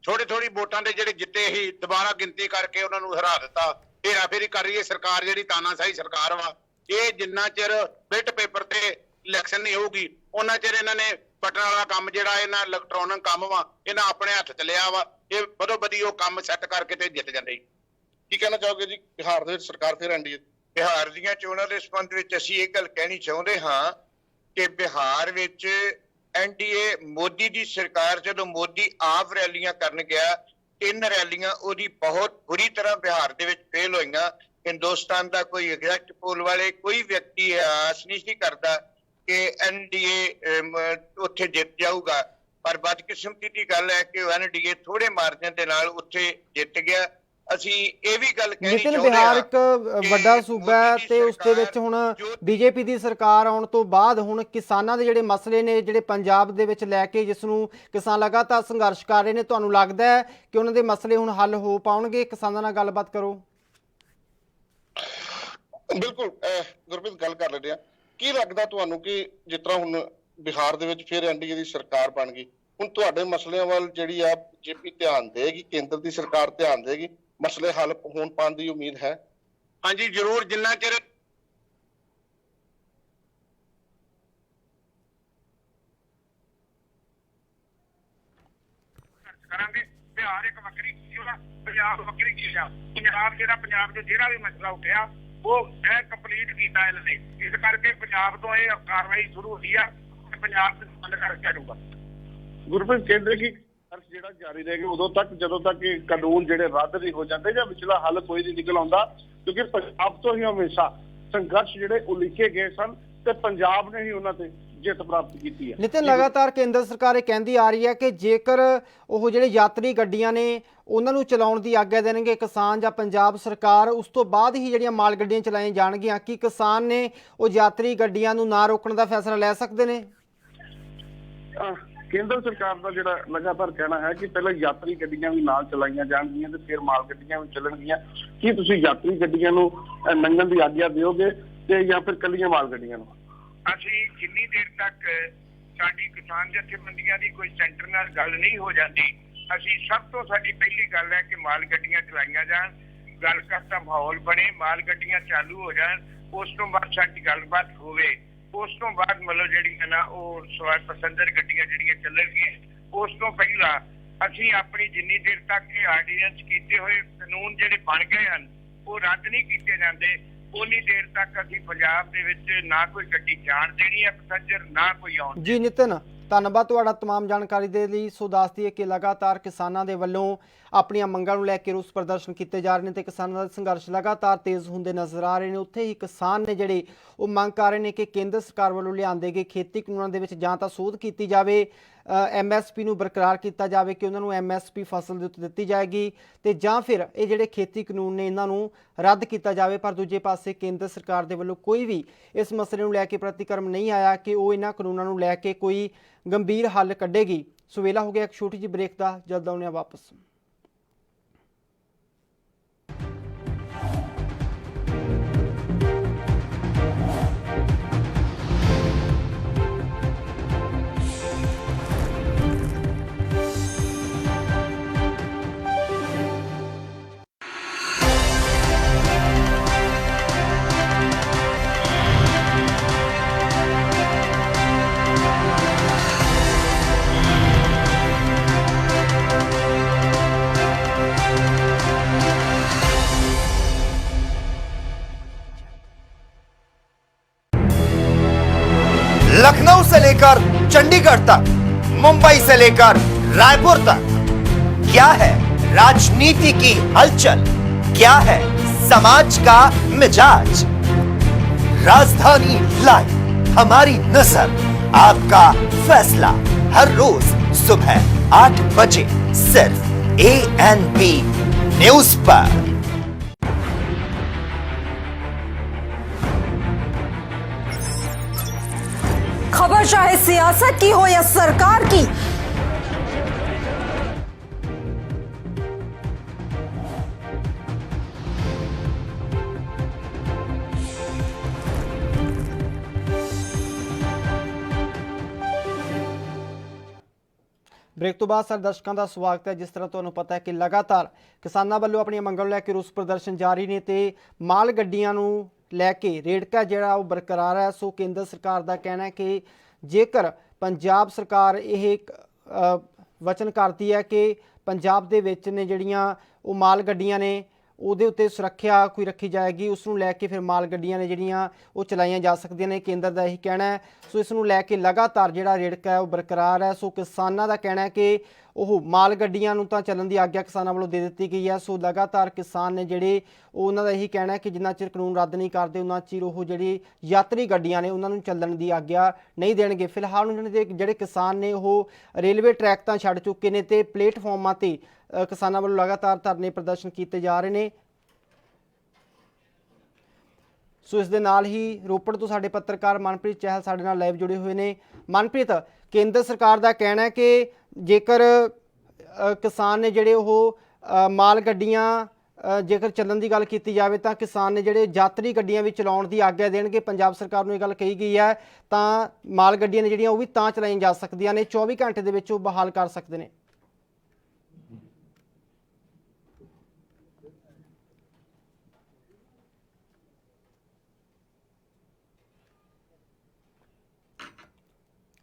ਥੋੜੀ ਥੋੜੀ ਵੋਟਾਂ ਦੇ ਜਿਹੜੇ ਜਿੱਤੇ ਹੀ ਦੁਬਾਰਾ ਗਿਣਤੀ ਕਰਕੇ ਉਹਨਾਂ ਨੂੰ ਹਰਾ ਦਿੱਤਾ। ਹੇਰਾ ਫੇਰੀ ਕਰ ਰਹੀ ਹੈ ਸਰਕਾਰ, ਜਿਹੜੀ ਤਾਨਾਸ਼ਾਹੀ ਸਰਕਾਰ ਵਾ। ਇਹ ਜਿੰਨਾ ਚਿਰ ਬਿਟ ਪੇਪਰ ਤੇ ਇਲੈਕਸ਼ਨ ਨਹੀਂ ਹੋਊਗੀ, ਉਹਨਾਂ ਚਿਰ ਇਹਨਾਂ ਨੇ ਪਟਨ ਵਾਲਾ ਕੰਮ ਜਿਹੜਾ ਇਹਨਾਂ ਇਲੈਕਟ੍ਰੋਨਿਕ ਕੰਮ ਵਾ, ਇਹਨਾਂ ਆਪਣੇ ਹੱਥ ਚ ਲਿਆ ਵਾ, ਇਹ ਬਦੋ ਬਦੀ ਉਹ ਕੰਮ ਸੈੱਟ ਕਰਕੇ ਤੇ ਜਿੱਤ ਜਾਂਦੇ ਕੀ ਕਹਿਣਾ ਚਾਹੋਗੇ ਜੀ? ਬਿਹਾਰ ਦੇ ਵਿੱਚ ਸਰਕਾਰ ਫਿਰ ਐਨਡੀਏ ਬਿਹਾਰ ਦੀਆਂ ਚੋਣਾਂ ਦੇ ਸੰਬੰਧ ਵਿੱਚ ਅਸੀਂ ਇਹ ਗੱਲ ਕਹਿਣੀ ਚਾਹੁੰਦੇ ਹਾਂ ਕਿ ਬਿਹਾਰ ਵਿੱਚ ਐਨਡੀਏ ਮੋਦੀ ਦੀ ਸਰਕਾਰ ਜਦੋਂ ਮੋਦੀ ਆਪ ਰੈਲੀਆਂ ਕਰਨ ਗਿਆ, ਤਿੰਨ ਰੈਲੀਆਂ ਉਹਦੀ ਬਹੁਤ ਬੁਰੀ ਤਰ੍ਹਾਂ ਬਿਹਾਰ ਦੇ ਵਿੱਚ ਫੇਲ ਹੋਈਆਂ। ਹਿੰਦੁਸਤਾਨ ਦਾ ਕੋਈ ਐਗਜ਼ੈਕਟ ਪੋਲ ਵਾਲੇ ਕੋਈ ਵਿਅਕਤੀ ਆਸ ਨਹੀਂ ਸੀ ਕਰਦਾ ਕਿ ਐਨਡੀਏ ਉੱਥੇ ਜਿੱਤ ਜਾਊਗਾ। ਪਰ ਬਦਕਿਸਮਤੀ ਦੀ ਗੱਲ ਹੈ ਕਿ ਐਨਡੀਏ ਥੋੜੇ ਮਾਰਜਨ ਦੇ ਨਾਲ ਉੱਥੇ ਜਿੱਤ ਗਿਆ। ਅਸੀਂ ਇਹ ਵੀ ਗੱਲ ਕਹਿਣੀ ਚਾਹੁੰਦੇ ਬਿਹਾਰ ਹਾਂ ਇੱਕ ਅ, ਕਿ ਵੱਡਾ ਸੂਬਾ ਹੈ ਤੇ ਉਸ ਦੇ ਵਿੱਚ ਹੁਣ ਬੀਜੇਪੀ ਦੀ ਸਰਕਾਰ ਆਉਣ ਤੋਂ ਬਾਅਦ ਹੁਣ ਕਿਸਾਨਾਂ ਦੇ ਜਿਹੜੇ ਮਸਲੇ ਨੇ ਜਿਹੜੇ ਪੰਜਾਬ ਦੇ ਵਿੱਚ ਲੈ ਕੇ ਜਿਸ ਨੂੰ ਕਿਸਾਨ ਲਗਾਤਾਰ ਸੰਘਰਸ਼ ਕਰ ਰਹੇ ਨੇ ਤੁਹਾਨੂੰ ਲੱਗਦਾ ਹੈ ਕਿ ਉਹਨਾਂ ਦੇ ਮਸਲੇ ਹੁਣ ਹੱਲ ਹੋ ਪਾਉਣਗੇ? ਕਿਸਾਨਾਂ ਨਾਲ ਗੱਲਬਾਤ ਕਰੋ। ਬਿਲਕੁਲ ਗੁਰਪ੍ਰੀਤ ਗੱਲ ਕਰ ਲੈਂਦੇ ਆ ਕੀ ਲੱਗਦਾ ਤੁਹਾਨੂੰ ਕਿ ਜਿਸ ਤਰ੍ਹਾਂ ਹੁਣ ਬਿਹਾਰ ਦੇ ਵਿੱਚ ਫਿਰ ਐਨਡੀਏ ਦੀ ਸਰਕਾਰ ਬਣ ਗਈ ਹੁਣ ਤੁਹਾਡੇ ਮਸਲਿਆਂ ਵੱਲ ਜਿਹੜੀ ਆ ਜੇਪੀ ਧਿਆਨ ਦੇਗੀ ਕੇਂਦਰ ਦੀ ਸਰਕਾਰ ਧਿਆਨ ਦੇਗੀ ਮਸਲੇ ਹੱਲ ਹੋਣ ਪਾਣ ਦੀ ਉਮੀਦ ਹੈ? ਹਾਂਜੀ ਜ਼ਰੂਰ ਜਿੰਨਾ ਚਿਰ ਪੰਜਾਬ ਦੇ ਜਿਹੜਾ ਵੀ ਮਸਲਾ ਉੱਠਿਆ ਉਹ ਇਹ ਕੰਪਲੀਟ ਕੀਤਾ ਇਹਨਾਂ ਨੇ। ਇਸ ਕਰਕੇ ਪੰਜਾਬ ਤੋਂ ਇਹ ਕਾਰਵਾਈ ਸ਼ੁਰੂ ਹੋਈ ਆ ਪੰਜਾਬ ਦੇ ਬੰਦ ਕਰਕੇ ਜਾਊਗਾ ਗੁਰਪ੍ਰੀਤ ਕਹਿੰਦੇ ਕਿ ਸੰਘਰਸ਼ ਜਿਹੜਾ ਜਾਰੀ ਰਹੇਗਾ ਉਦੋਂ ਤੱਕ, ਜਦੋਂ ਤੱਕ ਇਹ ਕਾਨੂੰਨ ਜਿਹੜੇ ਰੱਦ ਨਹੀਂ ਹੋ ਜਾਂਦੇ ਜਾਂ ਵਿਚਲਾ ਹੱਲ ਕੋਈ ਨਹੀਂ ਨਿਕਲ ਆਉਂਦਾ, ਕਿਉਂਕਿ ਪੰਜਾਬ ਤੋਂ ਹੀ ਹਮੇਸ਼ਾ ਸੰਘਰਸ਼ ਜਿਹੜੇ ਉਲੀਕੇ ਗਏ ਸਨ ਤੇ ਪੰਜਾਬ ਨੇ ਹੀ ਉਹਨਾਂ ਤੇ ਜਿੱਤ ਪ੍ਰਾਪਤ ਕੀਤੀ ਹੈ। ਨਿਤਿਨ ਲਗਾਤਾਰ ਕੇਂਦਰ ਸਰਕਾਰ ਇਹ ਕਹਿੰਦੀ ਆ ਰਹੀ ਹੈ ਕਿ ਜੇਕਰ ਉਹ ਜਿਹੜੇ ਯਾਤਰੀ ਗੱਡੀਆਂ ਨੇ ਉਹਨਾਂ ਨੂੰ ਚਲਾਉਣ ਦੀ ਆਗਿਆ ਦੇਣਗੇ ਕਿਸਾਨ ਜਾਂ ਪੰਜਾਬ ਸਰਕਾਰ ਉਸ ਤੋਂ ਬਾਅਦ ਹੀ ਜਿਹੜੀਆਂ ਮਾਲ ਗੱਡੀਆਂ ਚਲਾਈਆਂ ਜਾਣਗੀਆਂ ਕੀ ਕਿਸਾਨ ਨੇ ਉਹ ਯਾਤਰੀ ਗੱਡੀਆਂ ਨੂੰ ਨਾ ਰੋਕਣ ਦਾ ਫੈਸਲਾ ਲੈ ਸਕਦੇ ਨੇ? ਕੇਂਦਰ ਸਰਕਾਰ ਦਾ ਜਿਹੜਾ ਲਗਾਤਾਰ ਕਹਿਣਾ ਹੈ ਕਿ ਪਹਿਲਾਂ ਯਾਤਰੀ ਗੱਡੀਆਂ ਵੀ ਨਾਲ ਚਲਾਈਆਂ ਜਾਣਗੀਆਂ ਤੇ ਫਿਰ ਮਾਲ ਗੱਡੀਆਂ ਵੀ ਚੱਲਣਗੀਆਂ। ਕੀ ਤੁਸੀਂ ਯਾਤਰੀ ਗੱਡੀਆਂ ਨੂੰ ਲੰਘਣ ਦੀ ਆਗਿਆ ਦਿਓਗੇ ਤੇ ਜਾਂ ਫਿਰ ਕੱਲੀਆਂ ਮਾਲ ਗੱਡੀਆਂ ਨੂੰ? ਅਸੀਂ ਜਿੰਨੀ ਦੇਰ ਤੱਕ ਸਾਡੀ ਕਿਸਾਨ ਜਥੇਬੰਦੀਆਂ ਦੀ ਕੋਈ ਸੈਂਟਰ ਨਾਲ ਗੱਲ ਨਹੀਂ ਹੋ ਜਾਂਦੀ, ਅਸੀਂ ਸਭ ਤੋਂ ਸਾਡੀ ਪਹਿਲੀ ਗੱਲ ਹੈ ਕਿ ਮਾਲ ਗੱਡੀਆਂ ਚਲਾਈਆਂ ਜਾਣ, ਗੱਲ ਕਰਦਾ ਮਾਹੌਲ ਬਣੇ, ਮਾਲ ਗੱਡੀਆਂ ਚਾਲੂ ਹੋ ਜਾਣ, ਉਸ ਤੋਂ ਬਾਅਦ ਸਾਡੀ ਗੱਲਬਾਤ ਹੋਵੇ। ਉਸ ਤੋਂ ਬਾਅਦ ਮਤਲਬ ਜਿਹੜੀ ਨਾ, ਉਹ ਸਵਾਰ ਪਸੰਦਰ ਗੱਡੀਆਂ ਜਿਹੜੀਆਂ ਚੱਲਣਗੀਆਂ, ਉਸ ਤੋਂ ਪਹਿਲਾਂ ਅਸੀਂ ਆਪਣੀ ਜਿੰਨੀ ਦੇਰ ਤੱਕ ਇਹ ਆਰਡੀਨੈਂਸ ਕੀਤੇ ਹੋਏ ਕਾਨੂੰਨ ਜਿਹੜੇ ਬਣ ਗਏ ਹਨ, ਉਹ ਰੱਦ ਨਹੀਂ ਕੀਤੇ ਜਾਂਦੇ। ਉਨੀ ਦੇਰ ਤੱਕ ਅਸੀਂ ਪੰਜਾਬ ਦੇ ਵਿੱਚ ਨਾ ਕੋਈ ਗੱਡੀ ਜਾਣ ਦੇਣੀ ਹੈ ਪੈਸੇਂਜਰ ਨਾ ਕੋਈ ਆਉਣ ਜੀ ਨਿਤਿਨ ਧੰਨਵਾਦ ਤੁਹਾਡਾ तमाम ਜਾਣਕਾਰੀ ਦੇ ਲਈ ਸੋ ਦੱਸ ਦਈਏ ਕਿ ਲਗਾਤਾਰ ਕਿਸਾਨਾਂ ਦੇ ਵੱਲੋਂ ਆਪਣੀਆਂ ਮੰਗਾਂ ਨੂੰ ਲੈ ਕੇ ਰੋਸ ਪ੍ਰਦਰਸ਼ਨ ਕੀਤੇ ਜਾ ਰਹੇ ਨੇ ਤੇ ਕਿਸਾਨਾਂ ਦਾ ਸੰਘਰਸ਼ ਲਗਾਤਾਰ ਤੇਜ਼ ਹੁੰਦੇ ਨਜ਼ਰ ਆ ਰਹੇ ਨੇ। ਉੱਥੇ ਹੀ ਕਿਸਾਨ ਨੇ ਜਿਹੜੇ ਉਹ ਮੰਗ ਕਰ ਰਹੇ ਨੇ ਕਿ ਕੇਂਦਰ ਸਰਕਾਰ ਵੱਲੋਂ ਲਿਆਂਦੇ ਗਏ ਖੇਤੀ ਕਾਨੂੰਨਾਂ ਦੇ ਵਿੱਚ ਜਾਂ ਤਾਂ ਸੋਧ ਕੀਤੀ ਜਾਵੇ ਐਮਐਸਪੀ ਨੂੰ ਬਰਕਰਾਰ ਕੀਤਾ ਜਾਵੇ ਕਿ ਉਹਨਾਂ ਨੂੰ ਐਮਐਸਪੀ ਫਸਲ ਦੇ ਉੱਤੇ ਦਿੱਤੀ ਜਾਏਗੀ ਤੇ ਜਾਂ ਫਿਰ ਇਹ ਜਿਹੜੇ ਖੇਤੀ ਕਾਨੂੰਨ ਨੇ ਇਹਨਾਂ ਨੂੰ ਰੱਦ ਕੀਤਾ ਜਾਵੇ। ਪਰ ਦੂਜੇ ਪਾਸੇ ਕੇਂਦਰ ਸਰਕਾਰ ਦੇ ਵੱਲੋਂ ਕੋਈ ਵੀ ਇਸ ਮਸਲੇ ਨੂੰ ਲੈ ਕੇ ਪ੍ਰਤੀਕਰਮ ਨਹੀਂ ਆਇਆ ਕਿ ਉਹ ਇਹਨਾਂ ਕਾਨੂੰਨਾਂ ਨੂੰ ਲੈ ਕੇ ਕੋਈ ਗੰਭੀਰ ਹੱਲ ਕੱਢੇਗੀ। ਸੋ ਵੇਲਾ ਹੋ ਗਿਆ ਇੱਕ ਛੋਟੀ ਜਿਹੀ ਬ੍ਰੇਕ ਦਾ, ਜਲਦ ਆਉਂਦੇ ਹਾਂ ਵਾਪਸ। लेकर चंडीगढ़ तक, मुंबई से लेकर रायपुर तक। क्या है राजनीति की हलचल? क्या है समाज का मिजाज? राजधानी लाइव, हमारी नज़र, आपका फैसला हर रोज सुबह आठ बजे सिर्फ़ ए एन बी न्यूज़ पर। चाहे सियासत की हो या सरकार की ਬ੍ਰੇਕ ਤੋਂ ਬਾਅਦ ਸਾਰੇ ਦਰਸ਼ਕਾਂ ਦਾ ਸਵਾਗਤ ਹੈ ਜਿਸ ਤਰ੍ਹਾਂ ਤੁਹਾਨੂੰ ਪਤਾ ਹੈ ਕਿ ਲਗਾਤਾਰ ਕਿਸਾਨਾਂ ਵੱਲੋਂ ਆਪਣੀਆਂ ਮੰਗਾਂ ਨੂੰ ਲੈ ਕੇ ਰੋਸ ਪ੍ਰਦਰਸ਼ਨ ਜਾਰੀ ਨੇ ਤੇ ਮਾਲ ਗੱਡੀਆਂ ਨੂੰ ਲੈ ਕੇ ਰੇੜਕਾ ਜਿਹੜਾ ਉਹ ਬਰਕਰਾਰ ਹੈ ਸੋ ਕੇਂਦਰ ਸਰਕਾਰ ਦਾ ਕਹਿਣਾ ਹੈ ਕਿ ਜੇਕਰ ਪੰਜਾਬ ਸਰਕਾਰ ਇਹ ਵਚਨ ਕਰਦੀ ਹੈ ਕਿ ਪੰਜਾਬ ਦੇ ਵਿੱਚ ਨੇ ਜਿਹੜੀਆਂ ਉਹ ਮਾਲ ਗੱਡੀਆਂ ਨੇ, ਉਹਦੇ ਉੱਤੇ ਸੁਰੱਖਿਆ ਕੋਈ ਰੱਖੀ ਜਾਏਗੀ ਉਸ ਨੂੰ ਲੈ ਕੇ ਫਿਰ ਮਾਲ ਗੱਡੀਆਂ ਨੇ ਜਿਹੜੀਆਂ ਉਹ ਚਲਾਈਆਂ ਜਾ ਸਕਦੀਆਂ ਨੇ, ਕੇਂਦਰ ਦਾ ਇਹੀ ਕਹਿਣਾ ਹੈ। ਸੋ ਇਸ ਨੂੰ ਲੈ ਕੇ ਲਗਾਤਾਰ ਜਿਹੜਾ ਰੇੜਕਾ ਹੈ, ਉਹ ਬਰਕਰਾਰ ਹੈ। ਸੋ ਕਿਸਾਨਾਂ ਦਾ ਕਹਿਣਾ ਹੈ ਕਿ ਉਹ ਮਾਲ ਗੱਡੀਆਂ ਨੂੰ ਤਾਂ ਚੱਲਣ ਦੀ ਆਗਿਆ ਕਿਸਾਨਾਂ ਵੱਲੋਂ ਦੇ ਦਿੱਤੀ ਗਈ ਹੈ। ਸੋ ਲਗਾਤਾਰ ਕਿਸਾਨ ਨੇ ਜਿਹੜੇ ਉਹ ਉਹਨਾਂ ਦਾ ਇਹੀ ਕਹਿਣਾ ਹੈ ਕਿ ਜਿੰਨਾ ਚਿਰ ਕਾਨੂੰਨ ਰੱਦ ਨਹੀਂ ਕਰਦੇ ਉਹਨਾਂ ਚਿਰ ਉਹ ਜਿਹੜੀ ਯਾਤਰੀ ਗੱਡੀਆਂ ਨੇ ਉਹਨਾਂ ਨੂੰ ਚੱਲਣ ਦੀ ਆਗਿਆ ਨਹੀਂ ਦੇਣਗੇ। ਫਿਲਹਾਲ ਉਹਨਾਂ ਦੇ ਜਿਹੜੇ ਕਿਸਾਨ ਨੇ ਉਹ ਰੇਲਵੇ ਟਰੈਕ ਤਾਂ ਛੱਡ ਚੁੱਕੇ ਨੇ ਤੇ ਪਲੇਟਫਾਰਮਾਂ ਤੇ ਕਿਸਾਨਾਂ ਵੱਲੋਂ ਲਗਾਤਾਰ ਧਰਨੇ ਪ੍ਰਦਰਸ਼ਨ ਕੀਤੇ ਜਾ ਰਹੇ ਨੇ। ਸੋ ਇਸ ਦੇ ਨਾਲ ਹੀ ਰੋਪੜ ਤੋਂ ਸਾਡੇ ਪੱਤਰਕਾਰ ਮਨਪ੍ਰੀਤ ਚਹਿਲ ਸਾਡੇ ਨਾਲ ਲਾਈਵ ਜੁੜੇ ਹੋਏ ਨੇ। ਮਨਪ੍ਰੀਤ, ਕੇਂਦਰ ਸਰਕਾਰ ਦਾ ਕਹਿਣਾ ਹੈ ਕਿ ਜੇਕਰ ਕਿਸਾਨ ਨੇ ਜਿਹੜੇ ਉਹ ਮਾਲ ਗੱਡੀਆਂ ਜੇਕਰ ਚੱਲਣ ਦੀ ਗੱਲ ਕੀਤੀ ਜਾਵੇ ਤਾਂ ਕਿਸਾਨ ਨੇ ਜਿਹੜੇ ਯਾਤਰੀ ਗੱਡੀਆਂ ਵੀ ਚਲਾਉਣ ਦੀ ਆਗਿਆ ਦੇਣਗੇ। ਪੰਜਾਬ ਸਰਕਾਰ ਨੂੰ ਇਹ ਗੱਲ ਕਹੀ ਗਈ ਹੈ ਤਾਂ ਮਾਲ ਗੱਡੀਆਂ ਨੇ ਜਿਹੜੀਆਂ ਉਹ ਵੀ ਤਾਂ ਚਲਾਈਆਂ ਜਾ ਸਕਦੀਆਂ ਨੇ। 24 ਘੰਟੇ ਦੇ ਵਿੱਚ ਉਹ ਬਹਾਲ ਕਰ ਸਕਦੇ ਨੇ।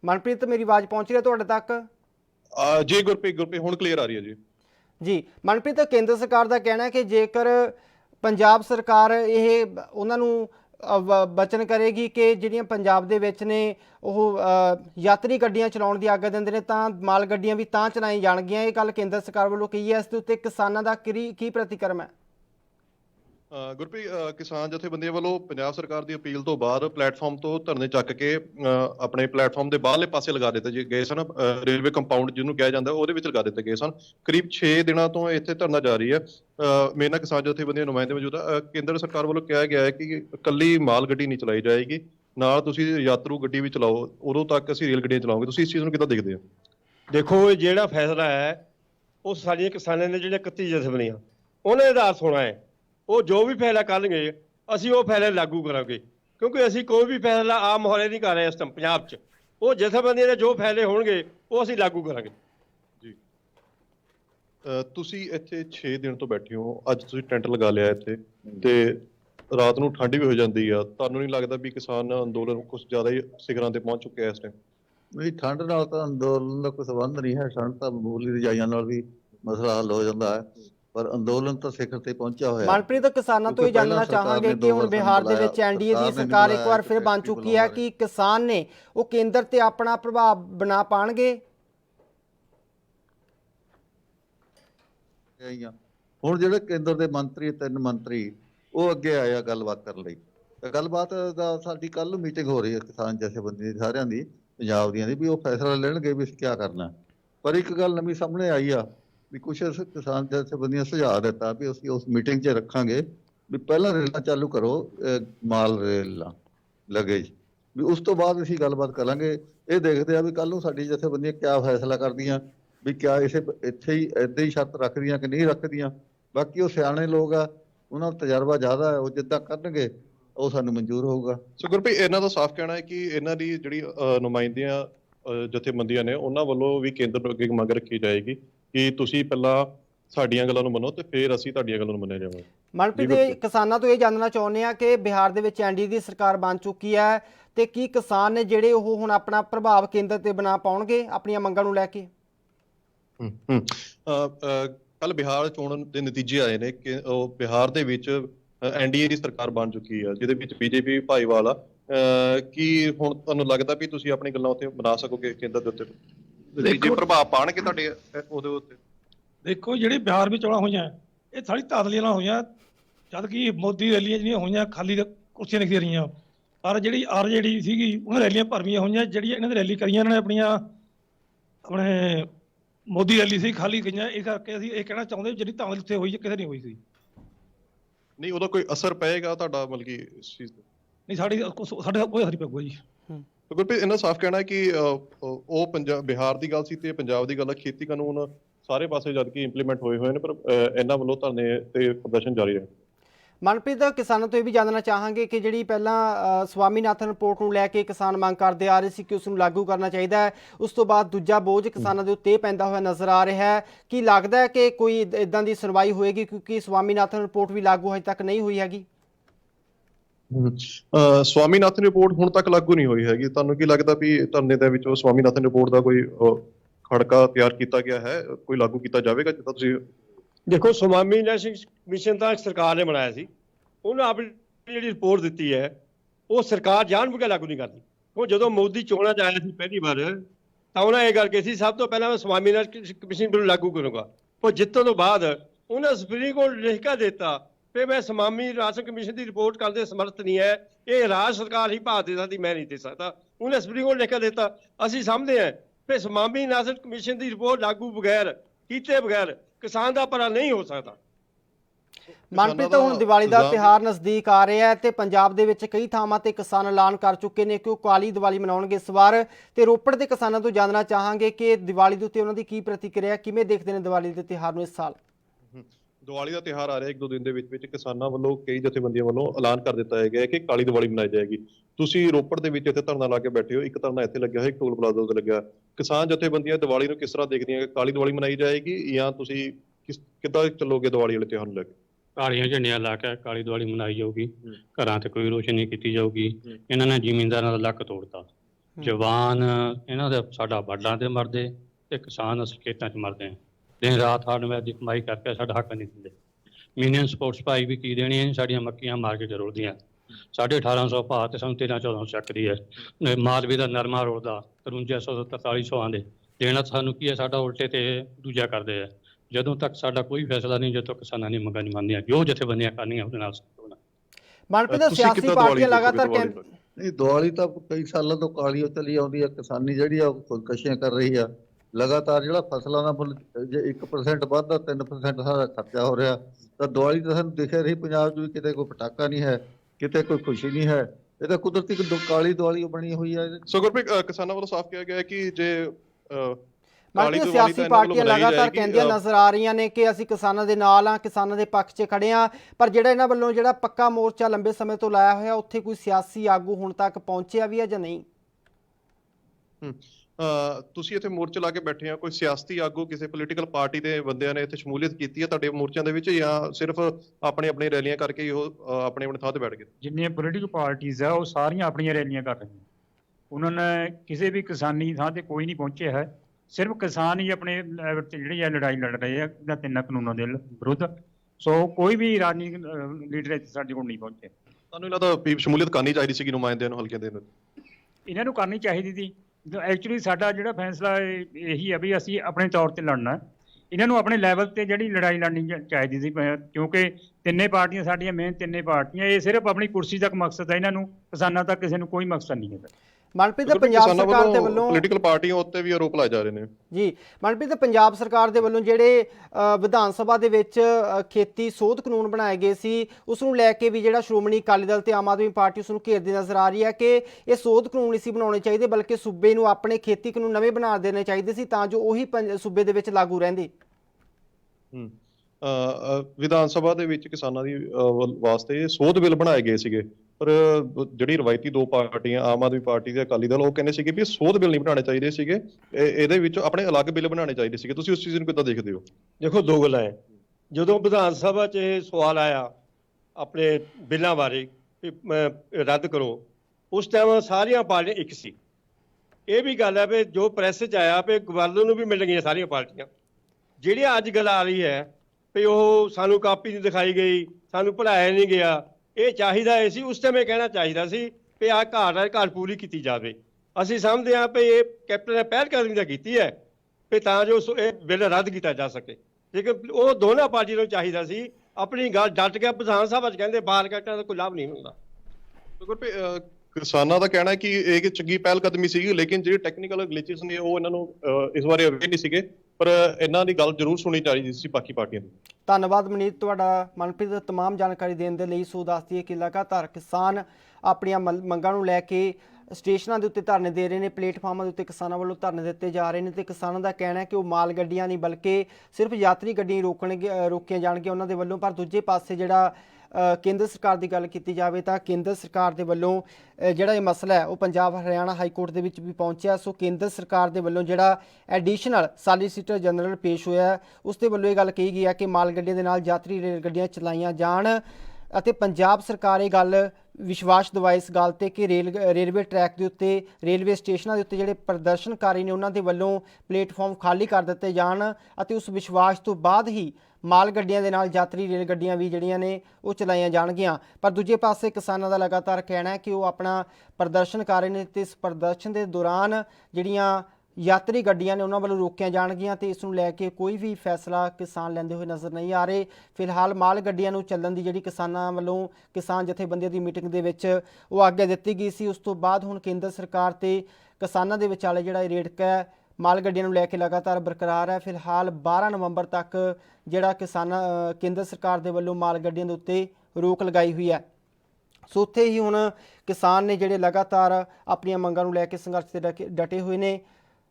ਮਨਪ੍ਰੀਤ ਮੇਰੀ ਆਵਾਜ਼ ਪਹੁੰਚ ਰਹੀ ਹੈ ਤੁਹਾਡੇ ਤੱਕ? ਅਹ ਜੀ ਗੁਰਪ੍ਰੀਤ ਗੁਰਪ੍ਰੀਤ ਹੁਣ ਕਲੀਅਰ ਆ ਰਹੀ ਹੈ ਜੀ। ਜੀ ਮਨਪ੍ਰੀਤ ਕੇਂਦਰ ਸਰਕਾਰ ਦਾ ਕਹਿਣਾ ਹੈ ਕਿ ਜੇਕਰ ਪੰਜਾਬ ਸਰਕਾਰ ਇਹ ਉਹਨਾਂ ਨੂੰ ਅ, ਵ- ਬਚਨ ਕਰੇਗੀ ਕਿ ਜਿਹੜੀਆਂ ਪੰਜਾਬ ਦੇ ਵਿੱਚ ਨੇ ਉਹ ਯਾਤਰੀ ਗੱਡੀਆਂ ਚਲਾਉਣ ਦੀ ਆਗਿਆ ਦਿੰਦੇ ਨੇ ਤਾਂ ਮਾਲ ਗੱਡੀਆਂ ਵੀ ਤਾਂ ਚਲਾਈ ਜਾਣਗੀਆਂ। ਇਹ ਗੱਲ ਕੇਂਦਰ ਸਰਕਾਰ ਵੱਲੋਂ ਕਹੀ ਹੈ। ਇਸ ਦੇ ਉੱਤੇ ਕਿਸਾਨਾਂ ਦਾ ਕੀ ਕੀ ਪ੍ਰਤੀਕਰਮ ਹੈ? ਅਹ ਗੁਰਪ੍ਰੀਤ ਕਿਸਾਨ ਜਥੇਬੰਦੀਆਂ ਵੱਲੋਂ ਪੰਜਾਬ ਸਰਕਾਰ ਦੀ ਅਪੀਲ ਤੋਂ ਬਾਅਦ ਪਲੇਟਫਾਰਮ ਤੋਂ ਧਰਨੇ ਚੱਕ ਕੇ ਆਪਣੇ ਪਲੇਟਫਾਰਮ ਦੇ ਬਾਹਰਲੇ ਪਾਸੇ ਲਗਾ ਦਿੱਤੇ ਜੀ ਗਏ ਸਨ ਰੇਲਵੇ ਕੰਪਾਊਂਡ ਜਿਹਨੂੰ ਕਿਹਾ ਜਾਂਦਾ, ਉਹਦੇ ਵਿੱਚ ਲਗਾ ਦਿੱਤੇ ਗਏ ਸਨ। ਕਰੀਬ 6 ਦਿਨਾਂ ਤੋਂ ਇੱਥੇ ਧਰਨਾ ਜਾਰੀ ਹੈ। ਅਹ ਮੇਰੇ ਨਾਲ ਕਿਸਾਨ ਜਥੇਬੰਦੀਆਂ ਨੁਮਾਇੰਦੇ ਮੌਜੂਦ ਆ। ਕੇਂਦਰ ਸਰਕਾਰ ਵੱਲੋਂ ਕਿਹਾ ਗਿਆ ਹੈ ਕਿ ਇਕੱਲੀ ਮਾਲ ਗੱਡੀ ਨਹੀਂ ਚਲਾਈ ਜਾਏਗੀ, ਨਾਲ ਤੁਸੀਂ ਯਾਤਰੂ ਗੱਡੀ ਵੀ ਚਲਾਓ, ਉਦੋਂ ਤੱਕ ਅਸੀਂ ਰੇਲ ਗੱਡੀਆਂ ਚਲਾਵਾਂਗੇ। ਤੁਸੀਂ ਇਸ ਚੀਜ਼ ਨੂੰ ਕਿੱਦਾਂ ਦੇਖਦੇ ਹੋ? ਦੇਖੋ, ਇਹ ਜਿਹੜਾ ਫੈਸਲਾ ਹੈ, ਉਹ ਸਾਡੀਆਂ ਕਿਸਾਨਾਂ ਦੇ ਜਿਹੜੇ 31 ਜਥੇਬੰਦੀਆਂ, ਉਹਨਾਂ ਦੇ ਆਧਾਰ ਹੋਣਾ ਹੈ। ਉਹ ਜੋ ਵੀ ਫੈਸਲਾ ਕਰਨਗੇ ਅਸੀਂ ਉਹ ਫੈਸਲਾ ਲਾਗੂ ਕਰਾਂਗੇ। ਕਿਉਂਕਿ ਅਸੀਂ ਕੋਈ ਵੀ ਫੈਸਲਾ ਆਮ ਮਾਹੌਲੇ ਨਹੀਂ ਕਰ ਰਹੇ ਇਸ ਟਾਈਮ ਪੰਜਾਬ 'ਚ। ਉਹ ਜਥੇਬੰਦੀਆਂ ਦੇ ਜੋ ਫੈਸਲੇ ਹੋਣਗੇ ਉਹ ਅਸੀਂ ਲਾਗੂ ਕਰਾਂਗੇ। ਅਹ ਤੁਸੀਂ ਇੱਥੇ 6 ਦਿਨ ਤੋਂ ਬੈਠੇ ਹੋ। ਅੱਜ ਤੁਸੀਂ ਟੈਂਟ ਲਗਾ ਲਿਆ ਇੱਥੇ ਤੇ ਰਾਤ ਨੂੰ ਠੰਡ ਵੀ ਹੋ ਜਾਂਦੀ ਆ। ਤੁਹਾਨੂੰ ਨਹੀਂ ਲੱਗਦਾ ਵੀ ਕਿਸਾਨ ਅੰਦੋਲਨ ਕੁਝ ਜ਼ਿਆਦਾ ਹੀ ਸਿਖਰਾਂ ਤੇ ਪਹੁੰਚ ਚੁੱਕਿਆ ਇਸ ਟਾਈਮ ਨਹੀਂ ਠੰਡ ਨਾਲ ਤਾਂ ਅੰਦੋਲਨ ਦਾ ਕੋਈ ਸੰਬੰਧ ਨਹੀਂ ਹੈ। ਠੰਡ ਤਾਂ ਮਾਮੂਲੀ ਰਜਾਈਆਂ ਨਾਲ ਵੀ ਮਸਲਾ ਹੱਲ ਹੋ ਜਾਂਦਾ ਹੈ। ਪਰ ਅੰਦੋਲਨ ਤਾਂ ਸਿਖਰ ਤੇ ਪਹੁੰਚਿਆ ਹੋਇਆ ਹੈ। ਮਨਪ੍ਰੀਤ ਕਿਸਾਨਾਂ ਤੋਂ ਇਹ ਜਾਣਨਾ ਚਾਹਾਂਗੇ ਕਿ ਹੁਣ ਬਿਹਾਰ ਦੇ ਵਿੱਚ ਐਨਡੀਏ ਦੀ ਸਰਕਾਰ ਇੱਕ ਵਾਰ ਫਿਰ ਬਣ ਚੁੱਕੀ ਹੈ ਕਿ ਕਿਸਾਨ ਨੇ ਉਹ ਕੇਂਦਰ ਤੇ ਆਪਣਾ ਪ੍ਰਭਾਵ ਬਣਾ ਪਾਣਗੇ? ਹੁਣ ਜਿਹੜੇ ਕੇਂਦਰ ਦੇ ਮੰਤਰੀ ਤਿੰਨ ਮੰਤਰੀ ਉਹ ਅੱਗੇ ਆਏ ਆ ਗੱਲਬਾਤ ਕਰਨ ਲਈ। ਗੱਲਬਾਤ ਦਾ ਸਾਡੀ ਕੱਲ ਨੂੰ ਮੀਟਿੰਗ ਹੋ ਰਹੀ ਹੈ ਕਿਸਾਨ ਜਥੇਬੰਦੀ ਦੀ ਸਾਰਿਆਂ ਦੀ ਪੰਜਾਬ ਦੀਆਂ ਦੀ ਵੀ ਉਹ ਫੈਸਲਾ ਲੈਣਗੇ ਵੀ ਕੀ ਕਰਨਾ। ਪਰ ਇੱਕ ਗੱਲ ਨਵੀਂ ਸਾਹਮਣੇ ਆਈ ਆ ਵੀ ਕੁਝ ਕਿਸਾਨ ਜਥੇਬੰਦੀਆਂ ਸੁਝਾਅ ਦਿੱਤਾ ਵੀ ਅਸੀਂ ਉਸ ਮੀਟਿੰਗ 'ਚ ਰੱਖਾਂਗੇ ਵੀ ਪਹਿਲਾਂ ਰੇਲਾਂ ਚਾਲੂ ਕਰੋ ਮਾਲ ਰੇਲਾਂ ਲਗੇਜ ਵੀ ਉਸ ਤੋਂ ਬਾਅਦ ਅਸੀਂ ਗੱਲਬਾਤ ਕਰਾਂਗੇ। ਇਹ ਦੇਖਦੇ ਆ ਵੀ ਕੱਲ ਨੂੰ ਸਾਡੀ ਜਥੇਬੰਦੀਆਂ ਕਿਆ ਫੈਸਲਾ ਕਰਦੀਆਂ, ਵੀ ਕਿਆ ਇਸੇ ਇੱਥੇ ਹੀ, ਇੱਦਾਂ ਹੀ ਸ਼ਰਤ ਰੱਖਦੀਆਂ ਕਿ ਨਹੀਂ ਰੱਖਦੀਆਂ। ਬਾਕੀ ਉਹ ਸਿਆਣੇ ਲੋਕ ਆ, ਉਹਨਾਂ ਦਾ ਤਜਰਬਾ ਜ਼ਿਆਦਾ ਹੈ, ਉਹ ਜਿੱਦਾਂ ਕਰਨਗੇ, ਉਹ ਸਾਨੂੰ ਮਨਜ਼ੂਰ ਹੋਊਗਾ। ਸੋ ਗੁਰਪ੍ਰੀਤ, ਇਹਨਾਂ ਦਾ ਸਾਫ਼ ਕਹਿਣਾ ਹੈ ਕਿ ਇਹਨਾਂ ਦੀ ਜਿਹੜੀ ਨੁਮਾਇੰਦਿਆਂ ਜਥੇਬੰਦੀਆਂ ਨੇ, ਉਹਨਾਂ ਵੱਲੋਂ ਵੀ ਕੇਂਦਰ ਨੂੰ ਅੱਗੇ ਮੰਗ ਰੱਖੀ ਜਾਏਗੀ। ਕਿ ਤੁਸੀਂ ਪਹਿਲਾਂ ਸਾਡੀਆਂ ਗੱਲਾਂ ਨੂੰ ਮੰਨੋ ਤੇ ਫਿਰ ਅਸੀਂ ਤੁਹਾਡੀਆਂ ਗੱਲਾਂ ਨੂੰ ਮੰਨਿਆ ਜਾਵਾਂਗੇ ਮਨਪ੍ਰੀਤ ਬਿਲਕੁਲ। ਕਿਸਾਨਾਂ ਤੋਂ ਇਹ ਜਾਣਨਾ ਚਾਹੁੰਦੇ ਆ ਕਿ ਬਿਹਾਰ ਦੇ ਵਿੱਚ ਐਨਡੀਏ ਦੀ ਸਰਕਾਰ ਬਣ ਚੁੱਕੀ ਹੈ ਤੇ ਕੀ ਕਿਸਾਨ ਨੇ ਜਿਹੜੇ ਉਹ ਹੁਣ ਆਪਣਾ ਪ੍ਰਭਾਵ ਕੇਂਦਰ ਤੇ ਬਣਾ ਪਾਉਣਗੇ ਆਪਣੀਆਂ ਮੰਗਾਂ ਨੂੰ ਲੈ ਕੇ? ਹੂੰ ਹੂੰ। ਕੱਲ ਬਿਹਾਰ ਚੋਣ ਦੇ ਨਤੀਜੇ ਆਏ ਨੇ ਕਿ ਉਹ ਬਿਹਾਰ ਦੇ ਵਿੱਚ ਐਨਡੀਏ ਦੀ ਸਰਕਾਰ ਬਣ ਚੁੱਕੀ ਆ ਜਿਹਦੇ ਵਿੱਚ ਬੀਜੇਪੀ ਭਾਈਵਾਲ ਆ। ਕੀ ਹੁਣ ਤੁਹਾਨੂੰ ਲੱਗਦਾ ਵੀ ਤੁਸੀਂ ਆਪਣੀ ਗੱਲਾਂ ਉੱਤੇ ਬਣਾ ਸਕੋਗੇ ਕੇਂਦਰ ਦੇ ਉੱਤੇ? ਨਤੀਜੇ ਪ੍ਰਭਾਵ ਪਾਣਗੇ ਤੁਹਾਡੇ ਉਹਦੇ ਉੱਤੇ। ਦੇਖੋ ਜਿਹੜੇ ਬਿਹਾਰ ਵਿੱਚ ਚੋਣਾਂ ਹੋਈਆਂ ਇਹ ਸਾਰੀ ਧਾਂਦਲੀ ਨਾਲ ਹੋਈਆਂ ਜਦ ਕਿ ਮੋਦੀ ਰੈਲੀਆਂ ਜਿਹੜੀਆਂ ਹੋਈਆਂ ਖਾਲੀ ਕੁਰਸੀਆਂ ਨਹੀਂ ਸੀ ਰਹੀਆਂ। ਪਰ ਜਿਹੜੀ ਆਰਜੇਡੀ ਸੀਗੀ ਉਹਨਾਂ ਰੈਲੀਆਂ ਭਰਵੀਆਂ ਹੋਈਆਂ ਜਿਹੜੀਆਂ ਇਹਨਾਂ ਨੇ ਰੈਲੀ ਕਰੀਆਂ ਇਹਨਾਂ ਨੇ ਆਪਣੀਆਂ ਆਪਣੇ ਮੋਦੀ ਰੈਲੀ ਸੀ ਖਾਲੀ ਗਈਆਂ ਇਹ ਕਰਕੇ ਅਸੀਂ ਇਹ ਕਹਿਣਾ ਚਾਹੁੰਦੇ ਵੀ ਜਿਹੜੀ ਧਾਂਦਲੀ ਉੱਥੇ ਹੋਈ ਕਿਤੇ ਨਹੀਂ ਹੋਈ ਸੀ। ਨਹੀਂ ਉਹਦਾ ਕੋਈ ਅਸਰ ਪਏਗਾ ਤੁਹਾਡਾ ਮਤਲਬ ਕਿ ਇਸ ਚੀਜ਼ ਤੇ? ਨਹੀਂ ਸਾਡੀ ਕੁਛ- ਸਾਡੇ ਕੋਈ ਅਸਰ ਨਹੀਂ ਪਊਗਾ ਜੀ। ਤੇ ਗੁਰਪ੍ਰੀਤ, ਇਹਨਾਂ ਸਾਫ਼ ਕਹਿਣਾ ਹੈ ਕਿ ਉਹ ਪੰਜਾਬ ਬਿਹਾਰ ਦੀ ਗੱਲ ਸੀ ਤੇ ਪੰਜਾਬ ਦੀ ਗੱਲ ਹੈ, ਖੇਤੀ ਕਾਨੂੰਨ ਸਾਰੇ ਪਾਸੇ ਜਦ ਕਿ ਇੰਪਲੀਮੈਂਟ ਹੋਏ ਹੋਏ ਨੇ, ਪਰ ਇਹਨਾਂ ਵੱਲੋਂ ਧਰਨੇ ਤੇ ਪ੍ਰਦਰਸ਼ਨ ਜਾਰੀ ਹੈ। ਮਨਪ੍ਰੀਤ, ਕਿਸਾਨਾਂ ਤੋਂ ਇਹ ਵੀ ਜਾਣਨਾ ਚਾਹਾਂਗੇ ਕਿ ਜਿਹੜੀ ਪਹਿਲਾਂ ਸਵਾਮੀਨਾਥਨ ਰਿਪੋਰਟ ਨੂੰ ਲੈ ਕੇ ਕਿਸਾਨ ਮੰਗ ਕਰਦੇ ਆ ਰਹੇ ਸੀ ਕਿ ਉਸ ਨੂੰ ਲਾਗੂ ਕਰਨਾ ਚਾਹੀਦਾ ਹੈ, ਉਸ ਤੋਂ ਬਾਅਦ ਦੂਜਾ ਬੋਝ ਕਿਸਾਨਾਂ ਦੇ ਉੱਤੇ ਪੈਂਦਾ ਹੋਇਆ ਨਜ਼ਰ ਆ ਰਿਹਾ ਹੈ। ਕੀ ਲੱਗਦਾ ਹੈ ਕਿ ਕੋਈ ਇਦਾਂ ਦੀ ਸੁਣਵਾਈ ਹੋਏਗੀ, ਕਿਉਂਕਿ ਸਵਾਮੀਨਾਥਨ ਰਿਪੋਰਟ ਵੀ ਲਾਗੂ ਹਜੇ ਤੱਕ ਨਹੀਂ ਹੋਈ ਹੈਗੀ? ਸਵਾਮੀਨਾਥਨ ਰਿਪੋਰਟ ਹੁਣ ਤੱਕ ਲਾਗੂ ਨਹੀਂ ਹੋਈ ਹੈਗੀ। ਤੁਹਾਨੂੰ ਕੀ ਲੱਗਦਾ ਵੀ ਧਰਨੇ ਦੇ ਵਿੱਚ ਸਵਾਮੀਨਾਥਨ ਰਿਪੋਰਟ ਦਾ ਕੋਈ ਖੜਕਾ ਤਿਆਰ ਕੀਤਾ ਗਿਆ ਹੈ? ਕੋਈ ਲਾਗੂ ਕੀਤਾ ਜਾਵੇਗਾ ਜਿੱਦਾਂ ਤੁਸੀਂ ਦੇਖੋ ਸੁਮਾਮੀ ਨੈਸ਼ਨਲ ਮਿਸ਼ਨ ਤਾਂ ਸਰਕਾਰ ਨੇ ਬਣਾਇਆ ਸੀ। ਉਹਨਾਂ ਆਪਣੀ ਜਿਹੜੀ ਰਿਪੋਰਟ ਦਿੱਤੀ ਹੈ, ਉਹ ਸਰਕਾਰ ਜਾਣਬੁੱਝ ਲਾਗੂ ਨਹੀਂ ਕਰਦੀ। ਉਹ ਜਦੋਂ ਮੋਦੀ ਚੋਣਾਂ 'ਚ ਆਇਆ ਸੀ ਪਹਿਲੀ ਵਾਰ, ਤਾਂ ਉਹਨਾਂ ਇਹ ਗੱਲ ਕਹੀ ਸੀ, ਸਭ ਤੋਂ ਪਹਿਲਾਂ ਮੈਂ ਸਵਾਮੀ ਨਾਥਨ ਕਮਿਸ਼ਨ ਬਿੱਲ ਲਾਗੂ ਕਰੂੰਗਾ। ਉਹ ਜਿੱਤਣ ਤੋਂ ਬਾਅਦ ਉਹਨਾਂ ਸੁਪਰੀਮ ਕੋਰਟ ਲਿਖਕਾ ਦਿੱਤਾ ਕਿ ਮੈਂ ਸਵਾਮੀ ਰਾਸ਼ਨ ਕਮਿਸ਼ਨ ਦੀ ਰਿਪੋਰਟ ਕਰਨ ਸਮਰਥ ਨਹੀਂ ਹੈ। ਇਹ ਰਾਜ ਸਰਕਾਰ ਹੀ ਭਾਰਤ ਦੇ ਸਕਦੀ ਮੈਂ ਨਹੀਂ ਦੇ ਸਕਦਾ। ਉਹਨੇ ਸੁਪਰੀਮ ਕੋਰਟ ਲਿਖ ਕੇ ਦਿੱਤਾ। ਅਸੀਂ ਸਮਝਦੇ ਹਾਂ। ਕਿ ਸਵਾਮੀ ਨਾਥਨ ਕਮਿਸ਼ਨ ਦੀ ਰਿਪੋਰਟ ਲਾਗੂ ਬਗੈਰ, ਕੀਤੇ ਬਗੈਰ ਕਿਸਾਨ ਦਾ ਭਲਾ ਨਹੀਂ ਹੋ ਸਕਦਾ। ਮਨਪ੍ਰੀਤ, ਹੁਣ ਦੀਵਾਲੀ ਦਾ ਇੰਤਜ਼ਾਮ- ਤਿਹਾਰ ਨਜ਼ਦੀਕ ਆ ਰਿਹਾ ਹੈ ਤੇ ਪੰਜਾਬ ਦੇ ਵਿੱਚ ਕਈ ਥਾਵਾਂ ਤੇ ਕਿਸਾਨ ਐਲਾਨ ਕਰ ਚੁੱਕੇ ਨੇ ਕਿ ਉਹ ਕਾਲੀ ਦੀਵਾਲੀ ਮਨਾਉਣਗੇ ਇਸ ਵਾਰ। ਤੇ ਰੋਪੜ ਦੇ ਕਿਸਾਨਾਂ ਤੋਂ ਜਾਣਨਾ ਚਾਹਾਂਗੇ ਕਿ ਦੀਵਾਲੀ ਦੇ ਉੱਤੇ ਉਹਨਾਂ ਦੀ ਕੀ ਪ੍ਰਤੀਕਿਰਿਆ, ਕਿਵੇਂ ਦੇਖਦੇ ਨੇ ਦੀਵਾਲੀ ਦੇ ਤਿਹਾਰ ਨੂੰ ਇਸ ਸਾਲ? ਦੀਵਾਲੀ ਦਾ ਤਿਉਹਾਰ ਆ ਰਿਹਾ ਇੱਕ ਦੋ ਦਿਨ ਦੇ ਵਿੱਚ ਵਿੱਚ ਕਿਸਾਨਾਂ ਵੱਲੋਂ ਕਈ ਜਥੇਬੰਦੀਆਂ ਵੱਲੋਂ ਐਲਾਨ ਕਰ ਦਿੱਤਾ ਹੈ ਗਿਆ ਕਿ ਕਾਲੀ ਦੀਵਾਲੀ ਮਨਾਈ ਜਾਏਗੀ। ਤੁਸੀਂ ਰੋਪੜ ਦੇ ਵਿੱਚ ਇੱਥੇ ਧਰਨਾ ਲਾ ਕੇ ਬੈਠੇ ਹੋ ਇੱਕ ਧਰਨਾ ਇੱਥੇ ਲੱਗਿਆ ਹੋਇਆ ਇੱਕ ਟੋਲ ਪਲਾਜ਼ਾ ਤੇ ਲੱਗਿਆ। ਕਿਸਾਨ ਜਥੇਬੰਦੀਆਂ ਦੀਵਾਲੀ ਨੂੰ ਕਿਸ ਤਰ੍ਹਾਂ ਦੇਖਦੀਆਂ ਕਿ ਕਾਲੀ ਦੀਵਾਲੀ ਮਨਾਈ ਜਾਏਗੀ ਜਾਂ ਤੁਸੀਂ ਕਿਸ ਕਿੱਦਾਂ ਚੱਲੋਗੇ ਦੀਵਾਲੀ ਵਾਲੇ ਤਿਉਹਾਰ ਨੂੰ ਲੈ ਕੇ? ਕਾਲੀਆਂ ਝੰਡੀਆਂ ਲਾ ਕੇ ਕਾਲੀ ਦੀਵਾਲੀ ਮਨਾਈ ਜਾਊਗੀ। ਹੂੰ। ਘਰਾਂ ਤੇ ਕੋਈ ਰੋਸ਼ਨੀ ਕੀਤੀ ਜਾਊਗੀ। ਹੂੰ। ਇਹਨਾਂ ਨੇ ਜ਼ਿਮੀਂਦਾਰਾਂ ਦਾ ਲੱਕ ਤੋੜਤਾ। ਜਵਾਨ ਇਹਨਾਂ ਦੇ ਸਾਡਾ ਬਾਡਾਂ ਤੇ ਮਰਦੇ ਤੇ ਕਿਸਾਨ ਅਸੀਂ ਖੇਤਾਂ 'ਚ ਮਰਦੇ ਹਾਂ। ਦਿਨ ਰਾਤ ਹੱਡ ਮੈਚ ਦੀ ਕਮਾਈ ਕਰਕੇ ਸਾਡਾ ਹੱਕ ਨਹੀਂ ਦਿੰਦੇ। ਮੀਨੀਅਨ ਸਪੋਰਟਸ ਭਾਈ ਵੀ ਕੀ ਦੇਣੀ ਹੈ ਸਾਡੀਆਂ ਮੱਕੀਆਂ ਮਾਰ ਕੇ ਜ਼ਰੂਰਦੀਆਂ ਸਾਢੇ 1800 ਭਾਅ ਤੇ ਸਾਨੂੰ 13 1400 ਚੱਕਦੀ ਹੈ। ਮਾਲਵੇ ਦਾ ਨਰਮਾ ਰੋਡ ਦਾ 5300 ਤੋਂ 4300 ਆਂਦੇ ਦੇਣਾ ਸਾਨੂੰ ਕੀ ਹੈ ਸਾਡਾ ਉਲਟੇ ਤੇ ਦੂਜਾ ਕਰਦੇ ਆ ਜਦੋਂ ਤੱਕ ਸਾਡਾ ਕੋਈ ਫੈਸਲਾ ਨਹੀਂ ਜਦੋਂ ਤੱਕ ਕਿਸਾਨਾਂ ਦੀ ਮੰਗਾਂ ਨਹੀਂ ਮੰਨਦੀਆਂ ਜੋ ਜਥੇਬੰਦੀਆਂ ਕਰਨੀਆਂ ਉਹਦੇ ਨਾਲ ਸੰਤੁਲਨ ਹੈ। ਮਨਪ੍ਰੀਤ ਸਿਆਸੀ ਪਾਰਟੀਆਂ ਲਗਾਤਾਰ ਕੈਂਪ ਨਹੀਂ ਦੀਵਾਲੀ ਤਾਂ ਕਈ ਸਾਲਾਂ ਤੋਂ ਕਾਲੀ ਚੱਲੀ ਆਉਂਦੀ ਆ ਕਿਸਾਨੀ ਜਿਹੜੀ ਆ ਉਹ ਖੁਦਕਸ਼ੀਆਂ ਕਰ ਰਹੀ ਆ। ਲਗਾਤਾਰ ਜਿਹੜਾ ਫਸਲਾਂ ਦਾ ਮੁੱਲ ਜੇ 1% ਵੱਧਦਾ 3% ਸਾਰਾ ਖਰਚਾ ਹੋ ਰਿਹਾ ਤਾਂ ਦੀਵਾਲੀ ਤਾਂ ਸਾਨੂੰ ਦਿਖ ਰਹੀ ਪੰਜਾਬ 'ਚ ਵੀ ਕਿਤੇ ਕੋਈ ਪਟਾਕਾ ਨਹੀਂ ਹੈ ਕਿਤੇ ਕੋਈ ਖੁਸ਼ੀ ਨਹੀਂ ਹੈ ਇਹ ਤਾਂ ਕੁਦਰਤੀ ਇੱਕ ਕਾਲੀ ਦੀਵਾਲੀ ਬਣੀ ਹੋਈ 'ਚ। ਸੋ ਗੁਰਪ੍ਰੀਤ ਕਿਸਾਨਾਂ ਵੱਲੋਂ ਸਾਫ਼ ਕਿਹਾ ਗਿਆ ਹੈ ਕਿ ਜੇ ਤਾਂ ਸਿਆਸੀ ਪਾਰਟੀਆਂ ਲਗਾਤਾਰ ਕਹਿੰਦੀਆਂ ਨਜ਼ਰ ਆ ਰਹੀਆਂ ਨੇ ਕਿ ਅਸੀਂ ਕਿਸਾਨਾਂ ਦੇ ਨਾਲ ਆ ਕਿਸਾਨਾਂ ਦੇ ਪੱਖ 'ਚ ਖੜੇ ਆ ਪਰ ਜਿਹੜਾ ਇਹਨਾਂ ਵੱਲੋਂ ਜਿਹੜਾ ਪੱਕਾ ਮੋਰਚਾ ਲੰਬੇ ਸਮੇਂ ਤੋਂ ਲਾਇਆ ਹੋਇਆ ਉੱਥੇ ਕੋਈ ਸਿਆਸੀ ਆਗੂ ਹੁਣ ਤੱਕ ਪਹੁੰਚਿਆ ਵੀ ਹੈ ਜਾਂ ਨਹੀਂ ਤੁਸੀਂ ਇੱਥੇ ਮੋਰਚੇ ਲਾ ਕੇ ਬੈਠੇ ਆ ਕੋਈ ਸਿਆਸਤੀ ਆਗੂ ਕਿਸੇ ਪੋਲੀਟੀਕਲ ਪਾਰਟੀ ਦੇ ਬੰਦਿਆਂ ਨੇ ਇੱਥੇ ਸ਼ਮੂਲੀਅਤ ਕੀਤੀ ਹੈ ਤੁਹਾਡੇ ਮੋਰਚਿਆਂ ਦੇ ਵਿੱਚ ਜਾਂ ਸਿਰਫ ਆਪਣੇ ਆਪਣੇ ਰੈਲੀਆਂ ਕਰਕੇ ਹੀ ਉਹ ਆਪਣੇ ਆਪਣੇ ਥਾਂ ਤੇ ਬੈਠ ਗਏ? ਜਿੰਨੀਆਂ ਪੋਲੀਟੀਕਲ ਪਾਰਟੀਆਂ ਆ ਉਹ ਸਾਰੀਆਂ ਆਪਣੀਆਂ ਰੈਲੀਆਂ ਕਰ ਰਹੀਆਂ। ਉਹਨਾਂ ਨੇ ਕਿਸੇ ਵੀ ਕਿਸਾਨੀ ਥਾਂ ਤੇ ਕੋਈ ਨਹੀਂ ਪਹੁੰਚਿਆ ਹੈ। ਸਿਰਫ ਕਿਸਾਨ ਹੀ ਆਪਣੇ ਜਿਹੜੀ ਆ ਲੜਾਈ ਲੜ ਰਹੇ ਆ ਇਹਨਾਂ ਤਿੰਨਾਂ ਕਾਨੂੰਨਾਂ ਦੇ ਵਿਰੁੱਧ। ਸੋ ਕੋਈ ਵੀ ਰਾਜਨੀਤਿਕ ਲੀਡਰ ਇੱਥੇ ਸਾਡੇ ਕੋਲ ਨਹੀਂ ਪਹੁੰਚੇ ਤੁਹਾਨੂੰ ਲੱਗਦਾ ਵੀ ਸ਼ਮੂਲੀਅਤ ਕਰਨੀ ਚਾਹੀਦੀ ਸੀ ਨੁਮਾਇੰਦਿਆਂ ਨੂੰ ਹਲਕੇ ਦੇ ਇਹਨਾਂ ਨੂੰ ਕਰਨੀ ਚਾਹੀਦੀ ਸੀ। ਐਕਚੁਅਲੀ ਸਾਡਾ ਜਿਹੜਾ ਫੈਸਲਾ ਇਹ- ਇਹੀ ਹੈ ਵੀ ਅਸੀਂ ਆਪਣੇ ਤੌਰ ਤੇ ਲੜਨਾ ਹੈ। ਇਹਨਾਂ ਨੂੰ ਆਪਣੇ ਲੈਵਲ ਤੇ ਜਿਹੜੀ ਲੜਾਈ ਲੜਨੀ ਚ- ਚਾਹੀਦੀ ਸੀ ਪ- ਕਿਉਂਕਿ ਤਿੰਨੇ ਪਾਰਟੀਆਂ ਸਾਡੀਆਂ ਮੇਨ ਤਿੰਨੇ ਪਾਰਟੀਆਂ, ਇਹ ਸਿਰਫ ਆਪਣੀ ਕੁਰਸੀ ਤੱਕ ਮਕਸਦ ਹੈ ਇਹਨਾਂ ਨੂੰ, ਕਿਸਾਨਾਂ ਤੱਕ ਕਿਸੇ ਨੂੰ ਕੋਈ ਮਕਸਦ ਨਹੀਂ ਹੈਗਾ ਮਨਪ੍ਰੀਤ ਪੰਜਾਬ ਸਰਕਾਰ ਦੇ ਵੱਲੋਂ ਪੋਲੀਟੀਕਲ ਪਾਰਟੀਆਂ ਉੱਤੇ ਵੀ ਆਰੋਪ ਲਾਏ ਜਾ ਰਹੇ ਨੇ। ਜੀ ਮਨਪ੍ਰੀਤ ਪੰਜਾਬ ਸਰਕਾਰ ਦੇ ਵੱਲੋਂ ਜਿਹੜੇ ਵਿਧਾਨ ਸਭਾ ਦੇ ਵਿੱਚ ਖੇਤੀ ਸੋਧ ਕਾਨੂੰਨ ਬਣਾਏ ਗਏ ਸੀ ਉਸ ਨੂੰ ਲੈ ਕੇ ਵੀ ਜਿਹੜਾ ਸ਼੍ਰੋਮਣੀ ਅਕਾਲੀ ਦਲ ਤੇ ਆਮ ਆਦਮੀ ਪਾਰਟੀ ਉਸ ਨੂੰ ਘੇਰਦੀ ਨਜ਼ਰ ਆ ਰਹੀ ਹੈ ਕਿ ਇਹ ਸੋਧ ਕਾਨੂੰਨ ਨਹੀਂ ਸੀ ਬਣਾਉਣੇ ਚਾਹੀਦੇ ਬਲਕਿ ਸੂਬੇ ਨੂੰ ਆਪਣੇ ਖੇਤੀ ਕਾਨੂੰਨ ਨਵੇਂ ਬਣਾ ਦੇਣੇ ਚਾਹੀਦੇ ਸੀ ਤਾਂ ਜੋ ਉਹੀ ਸੂਬੇ ਦੇ ਵਿੱਚ ਲਾਗੂ ਰਹਿੰਦੇ। ਅ, ਵਿਧਾਨ ਸਭਾ ਦੇ ਵਿੱਚ ਕਿਸਾਨਾਂ ਦੀ ਵਾਸਤੇ ਸੋਧ ਬਿੱਲ ਬਣਾਏ ਗਏ ਸੀਗੇ। ਪਰ ਜਿਹੜੀ ਰਵਾਇਤੀ ਦੋ ਪਾਰਟੀਆਂ ਆਮ ਆਦਮੀ ਪਾਰਟੀ ਤੇ ਅਕਾਲੀ ਦਲ, ਉਹ ਕਹਿੰਦੇ ਸੀਗੇ ਵੀ ਇਹ ਸੋਧ ਬਿੱਲ ਨਹੀਂ ਬਣਾਉਣੇ ਚਾਹੀਦੇ ਸੀਗੇ। ਇਹ- ਇਹਦੇ ਵਿੱਚ ਆਪਣੇ ਅਲੱਗ ਬਿੱਲ ਬਣਾਉਣੇ ਚਾਹੀਦੇ ਸੀਗੇ। ਤੁਸੀਂ ਉਸ ਚੀਜ਼ ਨੂੰ ਕਿੱਦਾਂ ਦੇਖਦੇ ਹੋ? ਦੇਖੋ, ਦੋ ਗੱਲਾਂ ਹੈ ਜਦੋਂ ਵਿਧਾਨ ਸਭਾ 'ਚ ਇਹ ਸਵਾਲ ਆਇਆ ਆਪਣੇ ਬਿੱਲਾਂ ਬਾਰੇ ਰੱਦ ਕਰੋ, ਉਸ ਟਾਈਮ ਸਾਰੀਆਂ ਪਾਰਟੀਆਂ ਇੱਕ ਸੀ। ਇਹ ਵੀ ਗੱਲ ਹੈ ਵੀ ਜੋ ਪ੍ਰੈਸ 'ਚ ਆਇਆ ਵੀ ਗਵਰਨਰ ਨੂੰ ਵੀ ਮਿਲ ਗਈਆਂ ਸਾਰੀਆਂ ਪਾਰਟੀਆਂ। ਜਿਹੜੀ ਅੱਜ ਗੱਲ ਆ ਰਹੀ ਹੈ ਵੀ ਉਹ ਸਾਨੂੰ ਕਾਪੀ ਨਹੀਂ ਦਿਖਾਈ ਗਈ, ਸਾਨੂੰ ਪੜਾਇਆ ਨਹੀਂ ਗਿਆ। ਇਹ ਚਾਹੀਦਾ ਇਹ ਸੀ, ਉਸ ਟਾਈਮ ਇਹ ਕਹਿਣਾ ਚਾਹੀਦਾ ਸੀ ਵੀ ਆਹ ਘਾਟ ਘਾਟ ਪੂਰੀ ਕੀਤੀ ਜਾਵੇ। ਅਸੀਂ ਸਮਝਦੇ ਹਾਂ ਵੀ ਇਹ ਕੈਪਟਨ ਨੇ ਪਹਿਲ ਕਦਮੀ ਤਾਂ ਕੀਤੀ ਹੈ, ਵੀ ਤਾਂ ਜੋ ਇਹ ਬਿੱਲ ਰੱਦ ਕੀਤਾ ਜਾ ਸਕੇ। ਲੇਕਿਨ ਉਹ ਦੋਨਾਂ ਪਾਰਟੀਆਂ ਨੂੰ ਚਾਹੀਦਾ ਸੀ, ਆਪਣੀ ਗੱਲ ਡਟ ਕੇ ਵਿਧਾਨ ਸਭਾ 'ਚ ਕਹਿੰਦੇ ਬਾਹਰ ਕੱਟਣ ਦਾ ਕੋਈ ਲਾਭ ਨਹੀਂ ਹੁੰਦਾ। ਗੁਰਪ੍ਰੀਤ ਕਿਸਾਨਾਂ ਦਾ ਕਹਿਣਾ ਹੈ ਕਿ ਇਹ ਇੱਕ ਚੰਗੀ ਪਹਿਲ ਕਦਮੀ ਸੀਗੀ, ਲੇਕਿਨ ਜਿਹੜੇ ਟੈਕਨੀਕਲ ਗਲਿਚਸ ਨੇ ਉਹ ਇਹਨਾਂ ਨੂੰ ਇਸ ਬਾਰੇ ਅਵੇਅਰ ਨਹੀਂ ਸੀਗੇ। ਪਰ ਇਹਨਾਂ ਦੀ ਗੱਲ ਜ਼ਰੂਰ ਸੁਣੀ ਚਾਹੀਦੀ ਸੀ ਬਾਕੀ ਪਾਰਟੀਆਂ ਦੀ। ਧੰਨਵਾਦ ਮਨੀਤ, ਤੁਹਾਡਾ ਮਨਪ੍ਰੀਤ, ਤਮਾਮ ਜਾਣਕਾਰੀ ਦੇਣ ਦੇ ਲਈ ਸੋ ਦੱਸਦੀ ਹੈ ਕਿ ਲਗਾਤਾਰ ਕਿਸਾਨ ਆਪਣੀਆਂ ਮਲ- ਮੰਗਾਂ ਨੂੰ ਲੈ ਕੇ ਸਟੇਸ਼ਨਾਂ ਦੇ ਉੱਤੇ ਧਰਨੇ ਦੇ ਰਹੇ ਨੇ, ਪਲੇਟਫਾਰਮਾਂ ਦੇ ਉੱਤੇ ਕਿਸਾਨਾਂ ਵੱਲੋਂ ਧਰਨੇ ਦਿੱਤੇ ਜਾ ਰਹੇ ਨੇ ਤੇ ਕਿਸਾਨਾਂ ਦਾ ਕਹਿਣਾ ਹੈ ਕਿ ਉਹ ਮਾਲ ਗੱਡੀਆਂ ਨਹੀਂ, ਬਲਕਿ ਸਿਰਫ ਯਾਤਰੀ ਗੱਡੀਆਂ ਰੋਕਣਗੇ ਰੋਕੀਆਂ ਜਾਣਗੀਆਂ ਉਹਨਾਂ ਦੇ ਵੱਲੋਂ। ਪਰ ਦੂਜੇ ਪਾਸੇ ਜਿਹੜਾ ਕੇਂਦਰ ਸਰਕਾਰ ਦੀ ਗੱਲ ਕੀਤੀ ਜਾਵੇ ਤਾਂ ਕੇਂਦਰ ਸਰਕਾਰ ਦੇ ਵੱਲੋਂ ਜਿਹੜਾ ਇਹ ਮਸਲਾ ਹੈ, ਉਹ ਪੰਜਾਬ ਹਰਿਆਣਾ ਹਾਈ ਕੋਰਟ ਦੇ ਵਿੱਚ ਵੀ ਪਹੁੰਚਿਆ। ਸੋ ਕੇਂਦਰ ਸਰਕਾਰ ਦੇ ਵੱਲੋਂ ਜਿਹੜਾ ਐਡੀਸ਼ਨਲ ਸਾਲੀਸਿਟਰ ਜਨਰਲ ਪੇਸ਼ ਹੋਇਆ ਉਸ ਦੇ ਵੱਲੋਂ ਇਹ ਗੱਲ ਕਹੀ ਗਈ ਹੈ ਕਿ ਮਾਲ ਗੱਡੀਆਂ ਦੇ ਨਾਲ ਯਾਤਰੀ ਰੇਲ ਗੱਡੀਆਂ ਚਲਾਈਆਂ ਜਾਣ। ਅਤੇ ਪੰਜਾਬ ਸਰਕਾਰ ਇਹ ਗੱਲ ਵਿਸ਼ਵਾਸ ਦਿਵਾਏ ਇਸ ਗੱਲ ਤੇ ਕਿ ਰੇਲ ਰੇਲਵੇ ਟਰੈਕ ਦੇ ਉੱਤੇ, ਰੇਲਵੇ ਸਟੇਸ਼ਨਾਂ ਦੇ ਉੱਤੇ ਜਿਹੜੇ ਪ੍ਰਦਰਸ਼ਨਕਾਰੀ ਨੇ ਉਹਨਾਂ ਦੇ ਵੱਲੋਂ ਪਲੇਟਫਾਰਮ ਖਾਲੀ ਕਰ ਦਿੱਤੇ ਜਾਣ ਅਤੇ ਉਸ ਵਿਸ਼ਵਾਸ ਤੋਂ ਬਾਅਦ ਹੀ ਮਾਲ ਗੱਡੀਆਂ ਦੇ ਨਾਲ ਯਾਤਰੀ ਰੇਲ ਗੱਡੀਆਂ ਵੀ ਜਿਹੜੀਆਂ ਨੇ ਉਹ ਚਲਾਈਆਂ ਜਾਣਗੀਆਂ। ਪਰ ਦੂਜੇ ਪਾਸੇ ਕਿਸਾਨਾਂ ਦਾ ਲਗਾਤਾਰ ਕਹਿਣਾ ਹੈ ਕਿ ਉਹ ਆਪਣਾ ਪ੍ਰਦਰਸ਼ਨ ਕਰ ਰਹੇ ਨੇ ਤੇ ਇਸ ਪ੍ਰਦਰਸ਼ਨ ਦੇ ਦੌਰਾਨ ਜਿਹੜੀਆਂ ਯਾਤਰੀ ਗੱਡੀਆਂ ਨੇ ਉਹਨਾਂ ਵੱਲੋਂ ਰੋਕੀਆਂ ਜਾਣਗੀਆਂ ਤੇ ਇਸ ਨੂੰ ਲੈ ਕੇ ਕੋਈ ਵੀ ਫੈਸਲਾ ਕਿਸਾਨ ਲੈਂਦੇ ਹੋਏ ਨਜ਼ਰ ਨਹੀਂ ਆ ਰਹੇ। ਫਿਲਹਾਲ ਮਾਲ ਗੱਡੀਆਂ ਨੂੰ ਚੱਲਣ ਦੀ ਜਿਹੜੀ ਕਿਸਾਨਾਂ ਵੱਲੋਂ ਕਿਸਾਨ ਜਥੇਬੰਦੀਆਂ ਦੀ ਮੀਟਿੰਗ ਦੇ ਵਿੱਚ ਉਹ ਆਗਿਆ ਦਿੱਤੀ ਗਈ ਸੀ। ਉਸ ਤੋਂ ਬਾਅਦ ਹੁਣ ਕੇਂਦਰ ਸਰਕਾਰ ਤੇ ਕਿਸਾਨਾਂ ਦੇ ਵਿਚਾਲੇ ਜਿਹੜਾ ਇਹ ਰੇੜਕਾ ਹੈ, ਮਾਲ ਗੱਡੀਆਂ ਨੂੰ ਲੈ ਕੇ ਲਗਾਤਾਰ ਬਰਕਰਾਰ ਹੈ। ਫਿਲਹਾਲ 12 ਨਵੰਬਰ ਤੱਕ ਜਿਹੜਾ ਕਿਸਾਨਾਂ ਕੇਂਦਰ ਸਰਕਾਰ ਦੇ ਵੱਲੋਂ ਮਾਲ ਗੱਡੀਆਂ ਦੇ ਉੱਤੇ ਰੋਕ ਲਗਾਈ ਹੋਈ ਹੈ। ਸੋ ਉੱਥੇ ਹੀ ਹੁਣ ਕਿਸਾਨ ਨੇ ਜਿਹੜੇ ਲਗਾਤਾਰ ਆਪਣੀਆਂ ਮੰਗਾਂ ਨੂੰ ਲੈ ਕੇ ਸੰਘਰਸ਼ ਤੇ ਡਟੇ ਹੋਏ ਨੇ।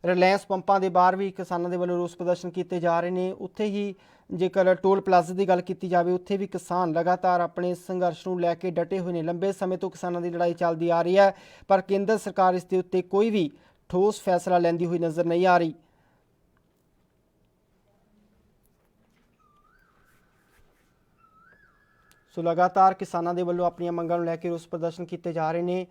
ਰਿਲਾਇੰਸ ਪੰਪਾਂ ਦੇ ਬਾਹਰ ਵੀ ਕਿਸਾਨਾਂ ਦੇ ਵੱਲੋਂ ਰੋਸ ਪ੍ਰਦਰਸ਼ਨ ਕੀਤੇ ਜਾ ਰਹੇ ਨੇ। ਉੱਥੇ ਹੀ ਜੇਕਰ ਟੋਲ ਪਲਾਜ਼ਾ ਦੀ ਗੱਲ ਕੀਤੀ ਜਾਵੇ, ਉੱਥੇ ਵੀ ਕਿਸਾਨ ਲਗਾਤਾਰ ਆਪਣੇ ਸੰਘਰਸ਼ ਨੂੰ ਲੈ ਕੇ ਡਟੇ ਹੋਏ ਨੇ। ਲੰਬੇ ਸਮੇਂ ਤੋਂ ਕਿਸਾਨਾਂ ਦੀ ਲੜਾਈ ਚੱਲਦੀ ਆ ਰਹੀ ਹੈ, ਪਰ ਕੇਂਦਰ ਸਰਕਾਰ ਇਸ ਦੇ ਉੱਤੇ ਕੋਈ ਵੀ ਠੋਸ ਫੈਸਲਾ ਲੈਂਦੀ ਹੋਈ ਨਜ਼ਰ ਨਹੀਂ ਆ ਰਹੀ। ਸੋ ਲਗਾਤਾਰ ਕਿਸਾਨਾਂ ਦੇ ਵੱਲੋਂ ਆਪਣੀਆਂ ਮੰਗਾਂ ਨੂੰ ਲੈ ਕੇ ਰੋਸ ਪ੍ਰਦਰਸ਼ਨ ਕੀਤੇ ਜਾ ਰਹੇ ਨੇ।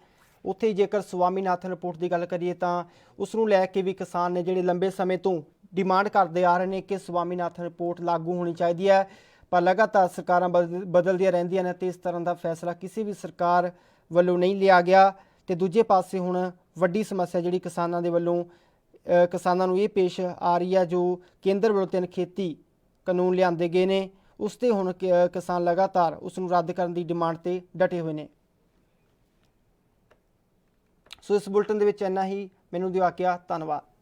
ਉੱਥੇ ਹੀ ਜੇਕਰ ਸਵਾਮੀਨਾਥਨ ਰਿਪੋਰਟ ਦੀ ਗੱਲ ਕਰੀਏ ਤਾਂ ਉਸ ਨੂੰ ਲੈ ਕੇ ਵੀ ਕਿਸਾਨ ਨੇ ਜਿਹੜੇ ਲੰਬੇ ਸਮੇਂ ਤੋਂ ਡਿਮਾਂਡ ਕਰਦੇ ਆ ਰਹੇ ਨੇ ਕਿ ਸਵਾਮੀਨਾਥਨ ਰਿਪੋਰਟ ਲਾਗੂ ਹੋਣੀ ਚਾਹੀਦੀ ਹੈ, ਪਰ ਲਗਾਤਾਰ ਸਰਕਾਰਾਂ ਬਦਲ- ਬਦਲਦੀਆਂ ਰਹਿੰਦੀਆਂ ਨੇ ਤੇ ਇਸ ਤਰ੍ਹਾਂ ਦਾ ਫੈਸਲਾ ਕਿਸੇ ਵੀ ਸਰਕਾਰ ਵੱਲੋਂ ਨਹੀਂ ਲਿਆ ਗਿਆ। ਤੇ ਦੂਜੇ ਪਾਸੇ ਹੁਣ ਵੱਡੀ ਸਮੱਸਿਆ ਜਿਹੜੀ ਕਿਸਾਨਾਂ ਦੇ ਵੱਲੋਂ ਕਿਸਾਨਾਂ ਨੂੰ ਇਹ ਪੇਸ਼ ਆ ਰਹੀ ਹੈ, ਜੋ ਕੇਂਦਰ ਵੱਲੋਂ ਤਿੰਨ ਖੇਤੀ ਕਾਨੂੰਨ ਲਿਆਂਦੇ ਗਏ ਨੇ, ਉਸ ਤੇ ਹੁਣ ਕਿਸਾਨ ਲਗਾਤਾਰ ਉਸ ਨੂੰ ਰੱਦ ਕਰਨ ਦੀ ਡਿਮਾਂਡ ਤੇ ਡਟੇ ਹੋਏ ਨੇ। ਸੋ ਇਸ ਬੁਲਟਨ ਦੇ ਵਿੱਚ ਇੰਨਾ ਹੀ। ਮੈਨੂੰ ਦਿਓ ਆਕਿਆ ਧੰਨਵਾਦ।